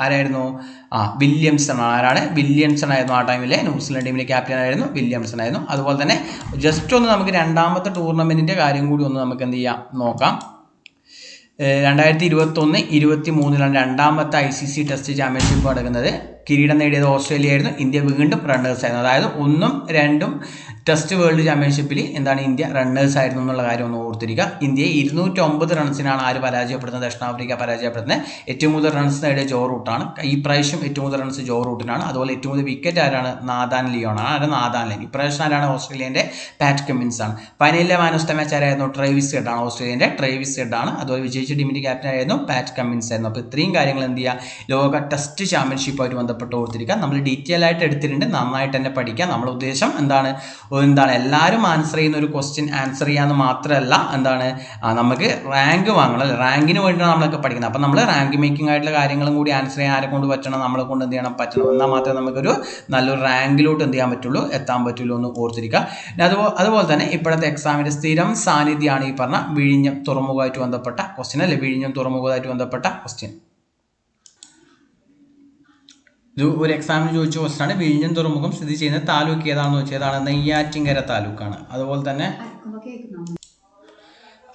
ആരായിരുന്നു? ആ വില്യംസൺ ആരാണ്? വില്യംസൺ ആയിരുന്നു ആ ടൈമിലെ. ന്യൂസിലൻഡ് ടീമിലെ ക്യാപ്റ്റൻ ആയിരുന്നു വില്യംസൺ ആയിരുന്നു. അതുപോലെ തന്നെ ജസ്റ്റ് ഒന്ന് നമുക്ക് രണ്ടാമത്തെ ടൂർണമെന്റിന്റെ കാര്യം കൂടി ഒന്ന് നമുക്ക് എന്ത് ചെയ്യാം? നോക്കാം. രണ്ടായിരത്തി ഇരുപത്തി ഒന്ന് ഇരുപത്തി മൂന്നിലാണ് രണ്ടാമത്തെ I C C test championship നടക്കുന്നത്. കിരീടം നേടിയത് ഓസ്ട്രേലിയ ആയിരുന്നു ഇന്ത്യ വീണ്ടും റണ്ണേഴ്സ് ആയിരുന്നു. അതായത് ഒന്നും രണ്ടും ടെസ്റ്റ് വേൾഡ് ചാമ്പ്യൻഷിപ്പിൽ എന്താണ് ഇന്ത്യ റണ്ണേഴ്സ് ആയിരുന്നു എന്നുള്ള കാര്യം ഒന്ന് ഓർത്തിരിക്കുക. ഇന്ത്യയെ ഇരുന്നൂറ്റൊമ്പത് റൺസിനാണ് ആര് പരാജയപ്പെടുന്നത്? ദക്ഷിണാഫ്രിക്ക പരാജയപ്പെടുന്നത്. ഏറ്റവും കൂടുതൽ റൺസ് നേടിയ ജോ റൂട്ടാണ് ഈ പ്രാവശ്യം ഏറ്റവും കൂടുതൽ റൺസ് ജോ റൂട്ടിനാണ്. അതുപോലെ ഏറ്റവും കൂടുതൽ വിക്കറ്റ് ആരാണ്? നാദാൻ ലിയോണാണ് ആരാണ്? നാദാൻ ലിയൻ ഇപ്രാവശ്യം ആരാണ് ഓസ്ട്രേലിയന്റെ പാറ്റ് കമ്മിൻസ് ആണ്. ഫൈനലിലെ മാൻ ഓഫ് ദ മാച്ച് ആരായിരുന്നു? ട്രേവിസ് ഹെഡ് ആണ്. ഓസ്ട്രേലിയന്റെ ട്രേവിസ് ഹെഡ് ആണ്. അതുപോലെ വിജയിച്ച ടീമിന്റെ ക്യാപ്റ്റൻ ആയിരുന്നു പാറ്റ് കമ്മിൻസ് ആയിരുന്നു. അപ്പോൾ ഇത്രയും കാര്യങ്ങൾ എന്ത് ചെയ്യുക? ലോക ടെസ്റ്റ് ചാമ്പ്യൻഷിപ്പുമായിട്ട് ബന്ധപ്പെട്ട് ഓർത്തിരിക്കുക നമ്മൾ ഡീറ്റെയിൽ ആയിട്ട് എടുത്തിട്ടുണ്ട്. നന്നായിട്ട് തന്നെ പഠിക്കുക നമ്മുടെ ഉദ്ദേശം എന്താണ്? എന്താണ്? എല്ലാവരും ആൻസർ ചെയ്യുന്ന ഒരു ക്വസ്റ്റ്യൻ ആൻസർ ചെയ്യാമെന്ന് മാത്രമല്ല എന്താണ്? നമുക്ക് റാങ്ക് വാങ്ങണം റാങ്കിന് വേണ്ടിയാണ് നമ്മളൊക്കെ പഠിക്കുന്നത്. അപ്പം നമ്മൾ റാങ്ക് മേക്കിംഗ് ആയിട്ടുള്ള കാര്യങ്ങളും കൂടി ആൻസർ ചെയ്യാൻ ആരെ കൊണ്ട് പറ്റണം? നമ്മളെ കൊണ്ട് എന്ത് ചെയ്യണം? പറ്റണം. എന്നാൽ മാത്രമേ നമുക്കൊരു നല്ലൊരു റാങ്കിലോട്ട് എന്ത് ചെയ്യാൻ പറ്റുള്ളൂ? എത്താൻ പറ്റുള്ളൂ എന്ന് ഓർത്തിരിക്കുക. അതുപോലെ അതുപോലെ തന്നെ ഇപ്പോഴത്തെ എക്സാമിന്റെ സ്ഥിരം സാന്നിധ്യമാണ് ഈ പറഞ്ഞ വിഴിഞ്ഞം തുറമുഖമായിട്ട് ബന്ധപ്പെട്ട ക്വസ്റ്റ്യൻ അല്ലെ? വിഴിഞ്ഞം തുറമുഖമായിട്ട് ബന്ധപ്പെട്ട ക്വസ്റ്റ്യൻ ഇത് ഒരു എക്സാമിന് ചോദിച്ച ക്വസ്റ്റാണ് വിഴിഞ്ഞം തുറമുഖം സ്ഥിതി ചെയ്യുന്ന താലൂക്ക് ഏതാണെന്ന് വെച്ചാൽ ഏതാണ് നെയ്യാറ്റിങ്കര താലൂക്കാണ്. അതുപോലെ തന്നെ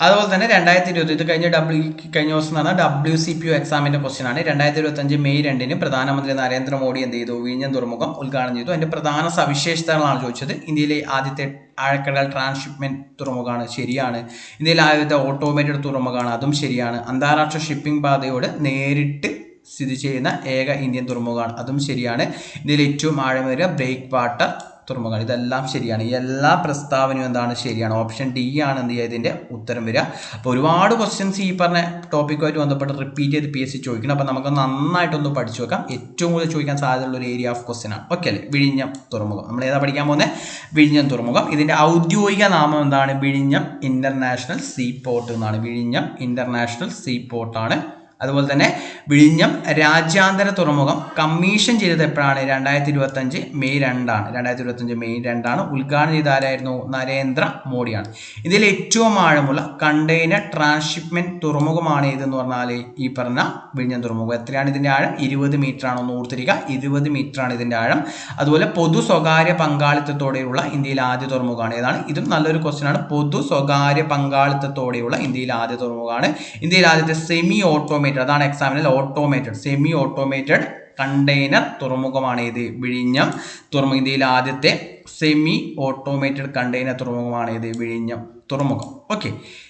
അതുപോലെ തന്നെ രണ്ടായിരത്തി ഇരുപത്തി ഇത് കഴിഞ്ഞ ഡബ്ല്യു കഴിഞ്ഞ ദിവസം നടന്ന ഡബ്ല്യു സി പി യു എക്സാമിന്റെ ക്വസ്റ്റ്യൻ ആണ്. രണ്ടായിരത്തി ഇരുപത്തഞ്ച് മെയ് രണ്ടിന് പ്രധാനമന്ത്രി നരേന്ദ്രമോദി എന്ത് ചെയ്തു? വിഴിഞ്ഞം തുറമുഖം ഉദ്ഘാടനം ചെയ്തു. അതിന്റെ പ്രധാന സവിശേഷതകളാണ് ചോദിച്ചത്. ഇന്ത്യയിലെ ആദ്യത്തെ ആഴക്കടൽ ട്രാൻസ്ഷിപ്മെന്റ് തുറമുഖമാണ്. ശരിയാണ്. ഇന്ത്യയിലെ ആദ്യത്തെ ഓട്ടോമേറ്റഡ് തുറമുഖമാണ്. അതും ശരിയാണ്. അന്താരാഷ്ട്ര ഷിപ്പിംഗ് പാതയോട് നേരിട്ട് സ്ഥിതി ചെയ്യുന്ന ഏക ഇന്ത്യൻ തുറമുഖമാണ്. അതും ശരിയാണ്. ഇതിൽ ഏറ്റവും ആഴമേറിയ ബ്രേക്ക് വാട്ടർ തുറമുഖമാണ്. ഇതെല്ലാം ശരിയാണ്. എല്ലാ പ്രസ്താവനയും എന്താണ്? ശരിയാണ്. ഓപ്ഷൻ ഡി ആണ് എന്ത് ഇതിന്റെ ഉത്തരം വരിക. അപ്പോൾ ഒരുപാട് ക്വസ്റ്റ്യൻസ് ഈ പറഞ്ഞ ടോപ്പിക്കുമായിട്ട് ബന്ധപ്പെട്ട് റിപ്പീറ്റ് ചെയ്ത് പി എസ് സി ചോദിക്കണം. അപ്പോൾ നമുക്ക് നന്നായിട്ടൊന്ന് പഠിച്ചു വെക്കാം ഏറ്റവും കൂടുതൽ ചോദിക്കാൻ സാധ്യതയുള്ള ഒരു ഏരിയ ഓഫ് ക്വസ്റ്റ്യൻ ആണ്. ഓക്കെ അല്ലേ? വിഴിഞ്ഞം തുറമുഖം. നമ്മൾ ഏതാ പഠിക്കാൻ പോകുന്നത്? വിഴിഞ്ഞം തുറമുഖം. ഇതിന്റെ ഔദ്യോഗിക നാമം എന്താണ്? വിഴിഞ്ഞം ഇന്റർനാഷണൽ സീ പോർട്ട് എന്നാണ്. വിഴിഞ്ഞം ഇന്റർനാഷണൽ സീ പോർട്ടാണ് അതുപോലെ തന്നെ വിഴിഞ്ഞം രാജ്യാന്തര തുറമുഖം കമ്മീഷൻ ചെയ്തത് എപ്പോഴാണ്? രണ്ടായിരത്തി ഇരുപത്തഞ്ച് മെയ് രണ്ടാണ്. രണ്ടായിരത്തി ഇരുപത്തഞ്ച് മെയ് രണ്ടാണ് ഉദ്ഘാടനം ചെയ്ത ആരായിരുന്നു? നരേന്ദ്ര മോഡിയാണ്. ഇതിൽ ഏറ്റവും ആഴമുള്ള കണ്ടെയ്നർ ട്രാൻസ്ഷിപ്മെന്റ് തുറമുഖമാണ് ഇതെന്ന് പറഞ്ഞാൽ ഈ പറഞ്ഞ വിഴിഞ്ഞം തുറമുഖം. എത്രയാണ് ഇതിന്റെ ആഴം? ഇരുപത് മീറ്റർ ഒന്ന് ഓർത്തിരിക്കുക. ഇരുപത് മീറ്റർ ആണ് ഇതിന്റെ ആഴം. അതുപോലെ പൊതു സ്വകാര്യ പങ്കാളിത്തത്തോടെയുള്ള ഇന്ത്യയിലെ ആദ്യ തുറമുഖമാണ്. ഏതാണ്? ഇതും നല്ലൊരു ക്വസ്റ്റ്യൻ ആണ്. പൊതു സ്വകാര്യ പങ്കാളിത്തത്തോടെയുള്ള ഇന്ത്യയിലെ ആദ്യ തുറമുഖമാണ്. ഇന്ത്യയിലെ ആദ്യത്തെ സെമി ഓട്ടോമേറ്റഡ് അതാണ് എക്സാമിനിൽ ഓട്ടോമേറ്റഡ് സെമി ഓട്ടോമേറ്റഡ് കണ്ടെയ്നർ തുറമുഖമാണ് ഇത്. വിഴിഞ്ഞം തുറമുഖം. ഇന്ത്യയിലെ ആദ്യത്തെ സെമി ഓട്ടോമേറ്റഡ് കണ്ടെയ്നർ തുറമുഖമാണ് ഇത്. വിഴിഞ്ഞം തുറമുഖം. ഓക്കെ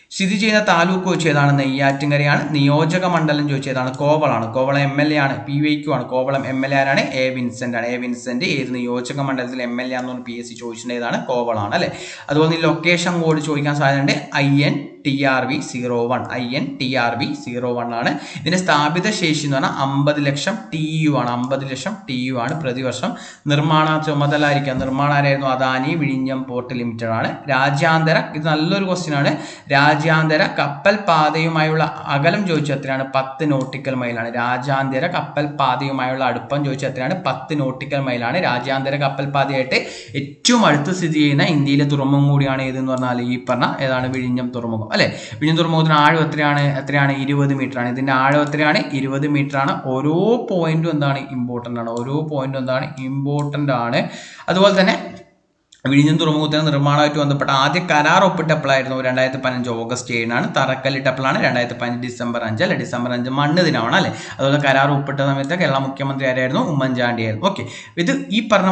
സ്ഥിതി ചെയ്യുന്ന താലൂക്ക് ചോദിച്ചതാണ് നെയ്യാറ്റിങ്ങരയാണ് നിയോജക മണ്ഡലം ചോദിച്ചതാണ് കോവളാണ്. കോവളം എം എൽ എ ആണ്. പി വൈക്യു ആണ്. കോവളം എം എൽ എ ആരാണ്? എ വിൻസെന്റ് ആണ്. എ വിൻസെന്റ് ഏത് നിയോജക മണ്ഡലത്തിൽ എം എൽ എ ആണെന്ന് പി എസ് സി ചോദിച്ചിട്ടുണ്ടായതാണ് കോവളാണ് അല്ലേ? അതുപോലെ ലൊക്കേഷൻ കോഡ് ചോദിക്കാൻ സാധ്യതയുണ്ട്. I N T R V zero one I N T R V zero one ആണ്. ഇതിന്റെ സ്ഥാപിത ശേഷി എന്ന് പറഞ്ഞാൽ അമ്പത് ലക്ഷം ടി യു ആണ്. അമ്പത് ലക്ഷം ടി യു ആണ് പ്രതിവർഷം. നിർമ്മാണ ചുമതല ആയിരിക്കാം നിർമ്മാണമാരായിരുന്നു അദാനി വിഴിഞ്ഞം പോർട്ട് ലിമിറ്റഡ് ആണ്. രാജ്യാന്തര ഇത് നല്ലൊരു ക്വസ്റ്റ്യൻ ആണ്. രാജ്യാന്തര കപ്പൽ പാതയുമായുള്ള അകലം ചോദിച്ചാൽ എത്രയാണ്? പത്ത് നോട്ടിക്കൽ മൈലാണ് രാജ്യാന്തര കപ്പൽ പാതയുമായുള്ള അടുപ്പം ചോദിച്ചാൽ എത്രയാണ്? പത്ത് നോട്ടിക്കൽ മൈലാണ് രാജ്യാന്തര കപ്പൽ പാതയായിട്ട് ഏറ്റവും അടുത്ത് സ്ഥിതി ചെയ്യുന്ന ഇന്ത്യയിലെ തുറമുഖം കൂടിയാണ് ഏതെന്ന് പറഞ്ഞാൽ ഈ പറഞ്ഞ ഏതാണ്? വിഴിഞ്ഞം തുറമുഖം. അല്ലെ? വിഴിഞ്ഞം തുറമുഖത്തിന് ആഴം എത്രയാണ്? എത്രയാണ്? ഇരുപത് ആണ്. ഇതിന്റെ ആഴം എത്രയാണ്? ഇരുപത് ആണ്. ഓരോ പോയിന്റും എന്താണ് ഇമ്പോർട്ടന്റ് ആണ്. ഓരോ പോയിന്റും എന്താണ് ഇമ്പോർട്ടന്റ് ആണ്. അതുപോലെ തന്നെ വിഴിഞ്ഞം തുറമുഖത്തിന് നിർമ്മാണമായിട്ട് ബന്ധപ്പെട്ട ആദ്യ കരാർ ഒപ്പിട്ടപ്പോഴായിരുന്നു രണ്ടായിരത്തി പതിനഞ്ച് ഓഗസ്റ്റ് ഏഴിനാണ് തറക്കല്ലിട്ടപ്പോഴാണ് രണ്ടായിരത്തി പതിനഞ്ച് ഡിസംബർ അഞ്ച് അല്ലെ? ഡിസംബർ അഞ്ച് മണ്ണ് ദിനമാണ് അല്ലെ? അതുപോലെ കരാർ ഒപ്പിട്ട സമയത്ത് കേരള മുഖ്യമന്ത്രി ആരായിരുന്നു? ഉമ്മൻചാണ്ടി ആയിരുന്നു. ഓക്കെ ഇത് ഈ പറഞ്ഞ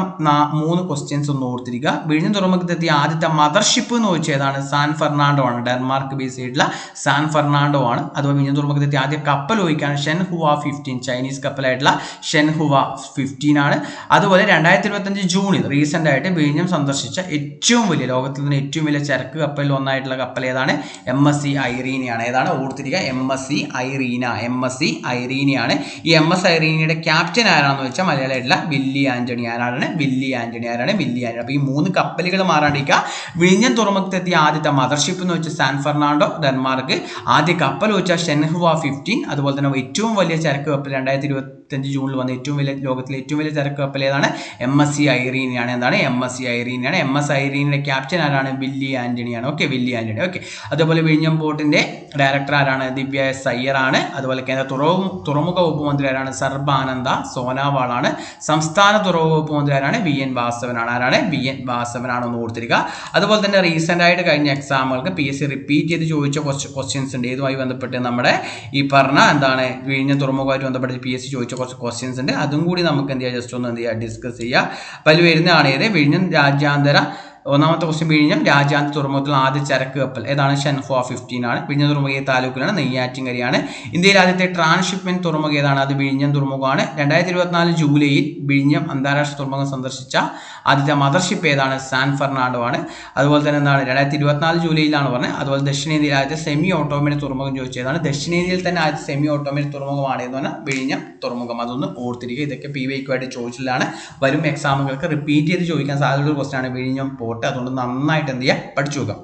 മൂന്ന് ക്വസ്റ്റ്യൻസ് ഒന്ന് ഓർത്തിരിക്കുക. വിഴിഞ്ഞം തുറമുഖത്തെത്തിയ ആദ്യത്തെ മദർഷിപ്പ് എന്ന് ചോദിച്ചതാണ് സാൻ ഫെർണാണ്ടോ ആണ്. ഡെൻമാർക്ക് ബേസ് ചെയ്തിട്ടുള്ള സാൻ ഫെർണാണ്ടോ ആണ്. അതുപോലെ വിഴിഞ്ഞം തുറമുഖത്തെത്തിയ ആദ്യ കപ്പൽ ഒഴിക്കാണ് ഷെൻ ഹുവ ഫിഫ്റ്റീൻ ചൈനീസ് കപ്പലായിട്ടുള്ള ഷെൻ ഹുവ ഫിഫ്റ്റീൻ ആണ്. അതുപോലെ രണ്ടായിരത്തി ഇരുപത്തഞ്ച് ജൂണിൽ റീസെന്റ് ആയിട്ട് വിഴിഞ്ഞം സന്ദർശിച്ച ഏറ്റവും വലിയ ലോകത്തിൽ തന്നെ ഏറ്റവും വലിയ ചരക്ക് കപ്പലിൽ ഒന്നായിട്ടുള്ള കപ്പൽ ഏതാണ്? എം എസ് സി ഐറീനയാണ്. ഏതാണ്? ഓർത്തിരിക്കുക. M S C Irina. M S C ഐറീനയാണ്. ഈ എം എസ് ഐറീനയുടെ ക്യാപ്റ്റൻ ആരാണെന്ന് വെച്ചാൽ മലയാളമായിട്ടുള്ള വില്ലി ആന്റണി. ആരാണ്? വില്ലി ആന്റണി ആരാണ്? Willy Antony. അപ്പോൾ ഈ മൂന്ന് കപ്പലുകൾ മാറാണ്ടിരിക്കുക. വിഴിഞ്ഞം തുറമുഖത്തെത്തിയ ആദ്യത്തെ മദർഷിപ്പ് എന്ന് വെച്ചാൽ സാൻ ഫെർണാണ്ടോ ഡെൻമാർക്ക് ആദ്യ കപ്പൽ വെച്ചാൽ ഷെൻഹുവ ഫിഫ്റ്റീൻ അതുപോലെ തന്നെ ഏറ്റവും വലിയ ചരക്ക് കപ്പൽ രണ്ടായിരത്തി ഇരുപത്തഞ്ച് ജൂണിൽ വന്ന ഏറ്റവും വലിയ ലോകത്തിലെ ഏറ്റവും വലിയ ചരക്ക് കപ്പൽ ഏതാണ് എം എസ് സി ഐറീനിയാണ് എന്താണ്? എം എസ് സി ഐറീനിയാണ് എം എസ് ഐറീനിയുടെ ക്യാപ്റ്റൻ ആരാണ്? വില്ലി ആന്റണിയാണ് ഓക്കെ വില്ലി ആന്റണി. ഓക്കെ അതുപോലെ വിഴിഞ്ഞം ബോട്ടിന്റെ ഡയറക്ടർ ആരാണ്? ദിവ്യ എസ് അയ്യർ ആണ്. അതുപോലെ കേന്ദ്ര തുറമു തുറമുഖ വകുപ്പ് മന്ത്രി ആരാണ്? സർബാനന്ദ സോനാവാളാണ് സംസ്ഥാന തുറമുഖ വകുപ്പ് മന്ത്രി ആരാണ്? വി എൻ വാസവനാണ് ആരാണ്? വി എൻ വാസവനാണ് ഒന്ന് ഓർത്തിരിക്കുക. അതുപോലെ തന്നെ റീസെന്റ് ആയിട്ട് കഴിഞ്ഞ എക്സാമുകൾക്ക് പി എസ് സി റിപ്പീറ്റ് ചെയ്ത് ചോദിച്ച ക്വസ്റ്റ്യൻസ് ഉണ്ട്. ഇതുമായി ബന്ധപ്പെട്ട് നമ്മുടെ ഈ പറഞ്ഞ എന്താണ്? വിഴിഞ്ഞ തുറമുഖമായിട്ട് ബന്ധപ്പെട്ട് പി എസ് സി ചോദിച്ച കുറച്ച് ക്വസ്റ്റ്യൻസ് ഉണ്ട്. അതും കൂടി നമുക്ക് എന്ത് ചെയ്യാം? ജസ്റ്റ് ഒന്ന് എന്ത് ചെയ്യുക ഡിസ്കസ് ചെയ്യുക അപ്പോൾ അതിൽ വരുന്നതാണ് ഏത് വിഴിഞ്ഞം രാജ്യാന്തര ഒന്നാമത്തെ ക്വസ്റ്റ്യൻ പിഴിഞ്ഞം രാജ്യാന്തര തുറമുഖത്തിൽ ആദ്യ ചരക്ക് കപ്പൽ. ഏതാണ്? ഷെൻഫോ ഫിഫ്റ്റീൻ ആണ്. പിഴിഞ്ഞ തുറമുഖ താലൂക്കിലാണ്? നെയ്യാറ്റിൻകരയാണ്. ഇന്ത്യയിൽ ആദ്യത്തെ ട്രാൻസ്ഷിപ്മെന്റ് തുറമുഖം ഏതാണ്? അത് വിഴിഞ്ഞം തുറമുഖമാണ്. രണ്ടായിരത്തി ഇരുപത്തിനാല് ജൂലൈയിൽ വിഴിഞ്ഞം അന്താരാഷ്ട്ര തുറമുഖം സന്ദർശിച്ച ആദ്യത്തെ മദർഷിപ്പ് ഏതാണ്? സാൻ ഫെർണാണ്ടോ ആണ് അതുപോലെ തന്നെ എന്താണ്? രണ്ടായിരത്തി ഇരുപത്തിനാല് ജൂലൈയിലാണ് പറഞ്ഞത്. അതുപോലെ ദക്ഷിണേന്ത്യയിൽ ആദ്യത്തെ സെമി ഓട്ടോമേറ്റ് തുറമുഖം ചോദിച്ചതാണ് ദക്ഷിണേന്ത്യയിൽ തന്നെ ആദ്യത്തെ സെമി ഓട്ടോമേറ്റ് തുറമുഖമാണ് എന്ന് പറഞ്ഞാൽ വിഴിഞ്ഞം തുറമുഖം. അതൊന്ന് ഓർത്തിരിക്കുക. ഇതൊക്കെ പി വൈക്കുമായിട്ട് ചോദിച്ചിട്ടാണ്. വരും എക്സാമുകൾക്ക് റിപ്പീറ്റ് ചെയ്ത് ചോദിക്കാൻ സാധ്യതയുള്ള ക്വസ്റ്റൻ ആണ്. വിഴിഞ്ഞം പോർട്ട് അതുകൊണ്ട് നന്നായിട്ട് എന്ത് ചെയ്യുക പഠിച്ചു നോക്കാം.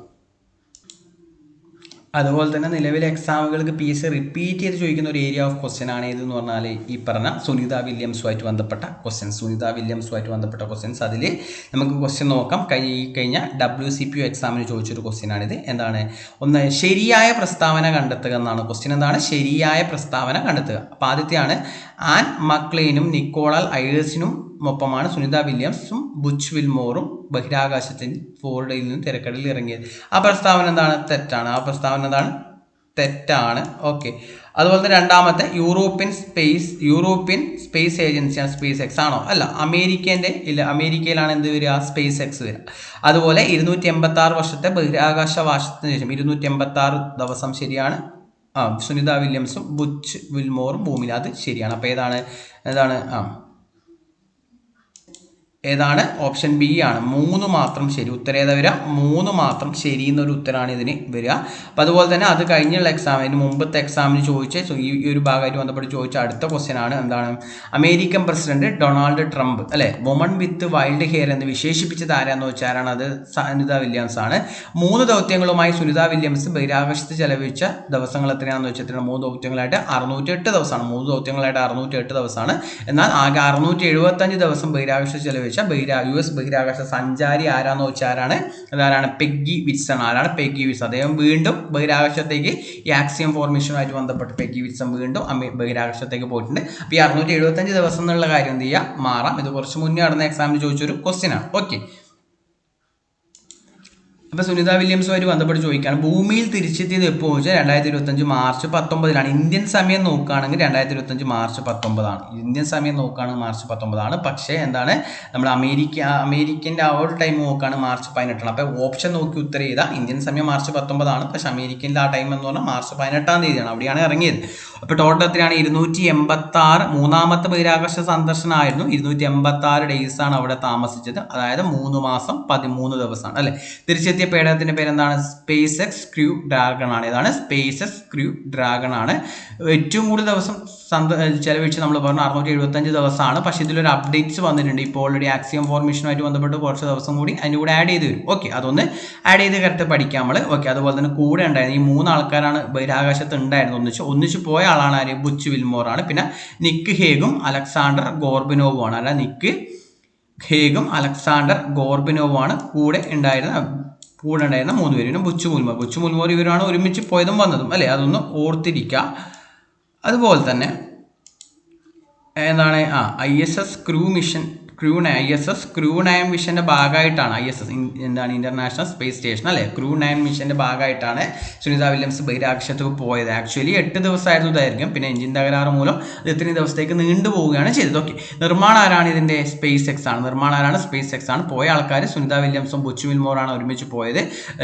അതുപോലെ തന്നെ നിലവിലെ എക്സാമുകൾക്ക് പി എസ് റിപ്പീറ്റ് ചെയ്ത് ചോദിക്കുന്ന ഒരു ഏരിയ ഓഫ് ക്വസ്റ്റ്യൻ ആണ് ഏതെന്ന് പറഞ്ഞാൽ ഈ പറഞ്ഞ സുനിത വില്യംസുമായിട്ട് ബന്ധപ്പെട്ട ക്വസ്റ്റ്യൻസ് സുനിത വില്യംസുമായിട്ട് ബന്ധപ്പെട്ട ക്വസ്റ്റ്യൻസ് അതിൽ നമുക്ക് ക്വസ്റ്റ്യൻ നോക്കാം. കൈ കഴിഞ്ഞ ഡബ്ല്യു സി പി യു എക്സാമിന് ചോദിച്ചൊരു ക്വസ്റ്റ്യനാണിത് എന്താണ്? ഒന്ന് ശരിയായ പ്രസ്താവന കണ്ടെത്തുക എന്നാണ് ക്വസ്റ്റ്യൻ എന്താണ്? ശരിയായ പ്രസ്താവന കണ്ടെത്തുക. അപ്പോൾ ആദ്യത്തെയാണ് ആൻ മക്ലെയിനും നിക്കോളാൽ ഐഡേഴ്സിനും ഒപ്പമാണ് സുനിത വില്യംസും ബുച്ച് വിൽമോറും ബഹിരാകാശത്തിൽ ഫോർഡയിൽ നിന്നും തിരക്കടലിൽ ഇറങ്ങിയത്. ആ പ്രസ്താവന എന്താണ്? തെറ്റാണ്. ആ പ്രസ്താവന എന്താണ്? തെറ്റാണ്. ഓക്കെ. അതുപോലെ തന്നെ രണ്ടാമത്തെ യൂറോപ്യൻ സ്പേസ് യൂറോപ്യൻ സ്പേസ് ഏജൻസിയാണ് സ്പേസ് എക്സ് ആണോ? അല്ല അമേരിക്കേന്റെ ഇല്ല അമേരിക്കയിലാണ് എന്ത് വരിക? സ്പേസ് എക്സ് വരിക. അതുപോലെ ഇരുന്നൂറ്റി എൺപത്തി ആറ് വർഷത്തെ ബഹിരാകാശ വാശത്തിന് ശേഷം ഇരുന്നൂറ്റി എൺപത്തി ആറ് ദിവസം ശരിയാണ്. ആ സുനിത വില്യംസും ബുച്ച് വിൽമോറും അത് ശരിയാണ്. അപ്പോൾ ഏതാണ്? ഏതാണ്? ആ ഏതാണ്? ഓപ്ഷൻ ബി ആണ്. മൂന്ന് മാത്രം ശരി. ഉത്തരം ഏതാ വരിക? മൂന്ന് മാത്രം ശരി എന്നൊരു ഉത്തരമാണ് ഇതിന് വരിക. അപ്പോൾ അതുപോലെ തന്നെ അത് കഴിഞ്ഞുള്ള എക്സാം ഇതിന് മുമ്പത്തെ എക്സാമിന് ചോദിച്ച സോ ഈ ഒരു ഭാഗമായിട്ട് ബന്ധപ്പെട്ട് ചോദിച്ച അടുത്ത ക്വസ്റ്റ്യൻ ആണ് എന്താണ്? അമേരിക്കൻ പ്രസിഡന്റ് ഡൊണാൾഡ് ട്രംപ് അല്ലെ? വുമൺ വിത്ത് വൈൽഡ് ഹെയർ എന്ന് വിശേഷിപ്പിച്ചത് ആരാന്ന് വെച്ചാലാണ് അത് സുനിത വില്യംസ് ആണ്. മൂന്ന് ദൗത്യങ്ങളുമായി സുനിത വില്യംസ് ബഹിരാകാശത്ത് ചെലവഴിച്ച ദിവസങ്ങൾ എത്രയാണെന്ന് വെച്ചിട്ടുണ്ടെങ്കിൽ മൂന്ന് ദൗത്യങ്ങളായിട്ട് അറുന്നൂറ്റി എട്ട് ദിവസമാണ്. മൂന്ന് ദൗത്യങ്ങളായിട്ട് അറുന്നൂറ്റി എട്ട് ദിവസമാണ്. എന്നാൽ ആകെ അറുന്നൂറ്റി എഴുപത്തഞ്ച് ദിവസം ബഹിരാകാശത്ത് ചെലവഴിച്ച. ബഹിരാ യു എസ് ബഹിരാകാശ സഞ്ചാരി ആരാന്ന് വെച്ചാൽ ആരാണ് അതാരാണ്? Peggy Whitson. ആരാണ്? Peggy Whitson. അദ്ദേഹം വീണ്ടും ബഹിരാകാശത്തേക്ക് ഈ ആക്സിയം ഫോർമേഷനുമായിട്ട് ബന്ധപ്പെട്ട് പെഗ്ഗി വിറ്റ്സൺ വീണ്ടും ബഹിരാകാശത്തേക്ക് പോയിട്ടുണ്ട്. അപ്പോൾ ഈ അറുന്നൂറ്റി എഴുപത്തഞ്ച് ദിവസം എന്നുള്ള കാര്യം എന്ത് ചെയ്യുക? മാറാം. ഇത് കുറച്ച് മുന്നേ നടന്ന എക്സാമിന് ചോദിച്ചൊരു ക്വസ്റ്റ്യൻ ആണ്. ഓക്കെ അപ്പോൾ സുനിത വില്യംസുമായിട്ട് ബന്ധപ്പെട്ട് ചോദിക്കുകയാണ്. ഭൂമിയിൽ തിരിച്ചെത്തിയത് എപ്പോ വെച്ചാൽ രണ്ടായിരത്തി ഇരുപത്തഞ്ച് മാർച്ച് പത്തൊമ്പതിലാണ്. ഇന്ത്യൻ സമയം നോക്കുകയാണെങ്കിൽ രണ്ടായിരത്തി ഇരുപത്തഞ്ച് മാർച്ച് പത്തൊമ്പതാണ്. ഇന്ത്യൻ സമയം നോക്കുകയാണെങ്കിൽ മാർച്ച് പത്തൊമ്പതാണ്. പക്ഷേ എന്താണ്? നമ്മൾ അമേരിക്ക അമേരിക്കന്റെ ആ ഒരു ടൈം നോക്കുകയാണെങ്കിൽ മാർച്ച് പതിനെട്ടാണ്. അപ്പോൾ ഓപ്ഷൻ നോക്കി ഉത്തരം ചെയ്താൽ ഇന്ത്യൻ സമയം മാർച്ച് പത്തൊമ്പതാണ്. പക്ഷേ അമേരിക്കന്റെ ആ ടൈം എന്ന് പറഞ്ഞാൽ മാർച്ച് പതിനെട്ടാം തീയതിയാണ്. അവിടെയാണ് ഇറങ്ങിയത്. അപ്പോൾ ടോട്ടൽ എത്രയാണ്? ഇരുന്നൂറ്റി എൺപത്തി ആറ് മൂന്നാമത്തെ ബഹിരാകാശ സന്ദർശനമായിരുന്നു. ഇരുന്നൂറ്റി എൺപത്തി ആറ് ഡേയ്സ് ആണ് അവിടെ താമസിച്ചത്. അതായത് മൂന്ന് മാസം പതിമൂന്ന് ദിവസമാണ് അല്ലേ? തിരിച്ചെത്തിയ പേടകത്തിന്റെ പേരെന്താണ്? സ്പേസ് എക്സ് ക്രൂ ഡ്രാഗൺ ആണ്. ഏതാണ് സ്പേസ് എക്സ് ക്രൂ ഡ്രാഗൺ ആണ്. ഏറ്റവും കൂടുതൽ ദിവസം സന്ത ചെലവഴിച്ച് നമ്മൾ പറഞ്ഞു അറുന്നൂറ്റി എഴുപത്തഞ്ച് ദിവസമാണ്. പക്ഷേ ഇതിലൊരു അപ്ഡേറ്റ്സ് വന്നിട്ടുണ്ട്. ഇപ്പോൾ ഓൾറെഡി ആക്സിയം ഫോർമേഷനുമായിട്ട് ബന്ധപ്പെട്ട് കുറച്ച് ദിവസം കൂടി അതിന്റെ കൂടെ ആഡ് ചെയ്ത് വരും. ഓക്കെ അതൊന്ന് ആഡ് ചെയ്ത് കറക്റ്റ് പഠിക്കാം നമ്മൾ ഓക്കെ അതുപോലെ തന്നെ കൂടെ ഉണ്ടായിരുന്നു. ഈ മൂന്ന് ആൾക്കാരാണ് ബഹിരാകാശത്ത് ഉണ്ടായിരുന്നത്. ഒന്നിച്ച് ഒന്നിച്ച് പോയ ആളാണ് ആര്? ബുച്ച് വിൽമോർ ആണ്. പിന്നെ നിക്ക് ഹേഗും അലക്സാണ്ടർ ഗോർബിനോവുമാണ് അല്ല നിക്ക് ഹേഗും അലക്സാണ്ടർ ഗോർബിനോവുമാണ് കൂടെ ഉണ്ടായിരുന്ന കൂടെ ഉണ്ടായിരുന്ന മൂന്ന് പേര്. പിന്നെ ബുച്ചു മുൽമോർ. ബുച്ചു മുൽമോർ ഇവരാണ് ഒരുമിച്ച് പോയതും വന്നതും. അല്ലേ? അതൊന്ന് ഓർത്തിരിക്കുക അതുപോലെ തന്നെ എന്താണ് ആ I S S crew mission crew I S S crew nine മിഷന്റെ ഭാഗമായിട്ടാണ് ഐ എസ് എസ് എന്താണ് ഇന്റർനാഷണൽ സ്പേസ് സ്റ്റേഷൻ അല്ലേ? ക്രൂ നയൻ മിഷന്റെ ഭാഗമായിട്ടാണ് സുനിത വില്യംസ് ബഹിരാകാശത്തേക്ക് പോയത്. ആക്ച്വലി എട്ട് ദിവസമായിരുന്നു ഇതായിരിക്കും പിന്നെ എഞ്ചിൻ തകരാറ് മൂലം അത് ഇത്രയും ദിവസത്തേക്ക് നീണ്ടു പോവുകയാണ് ചെയ്തത്. ഓക്കെ നിർമ്മാണം ആരാണ് ഇതിന്റെ സ്പേസ് എക്സ് ആണ്? നിർമ്മാണം ആരാണ് സ്പേസ് എക്സ് ആണ്? പോയ ആൾക്കാർ സുനിത വില്യംസും ബുച്ചു വിൽമോറാണ് ഒരുമിച്ച് പോയത്.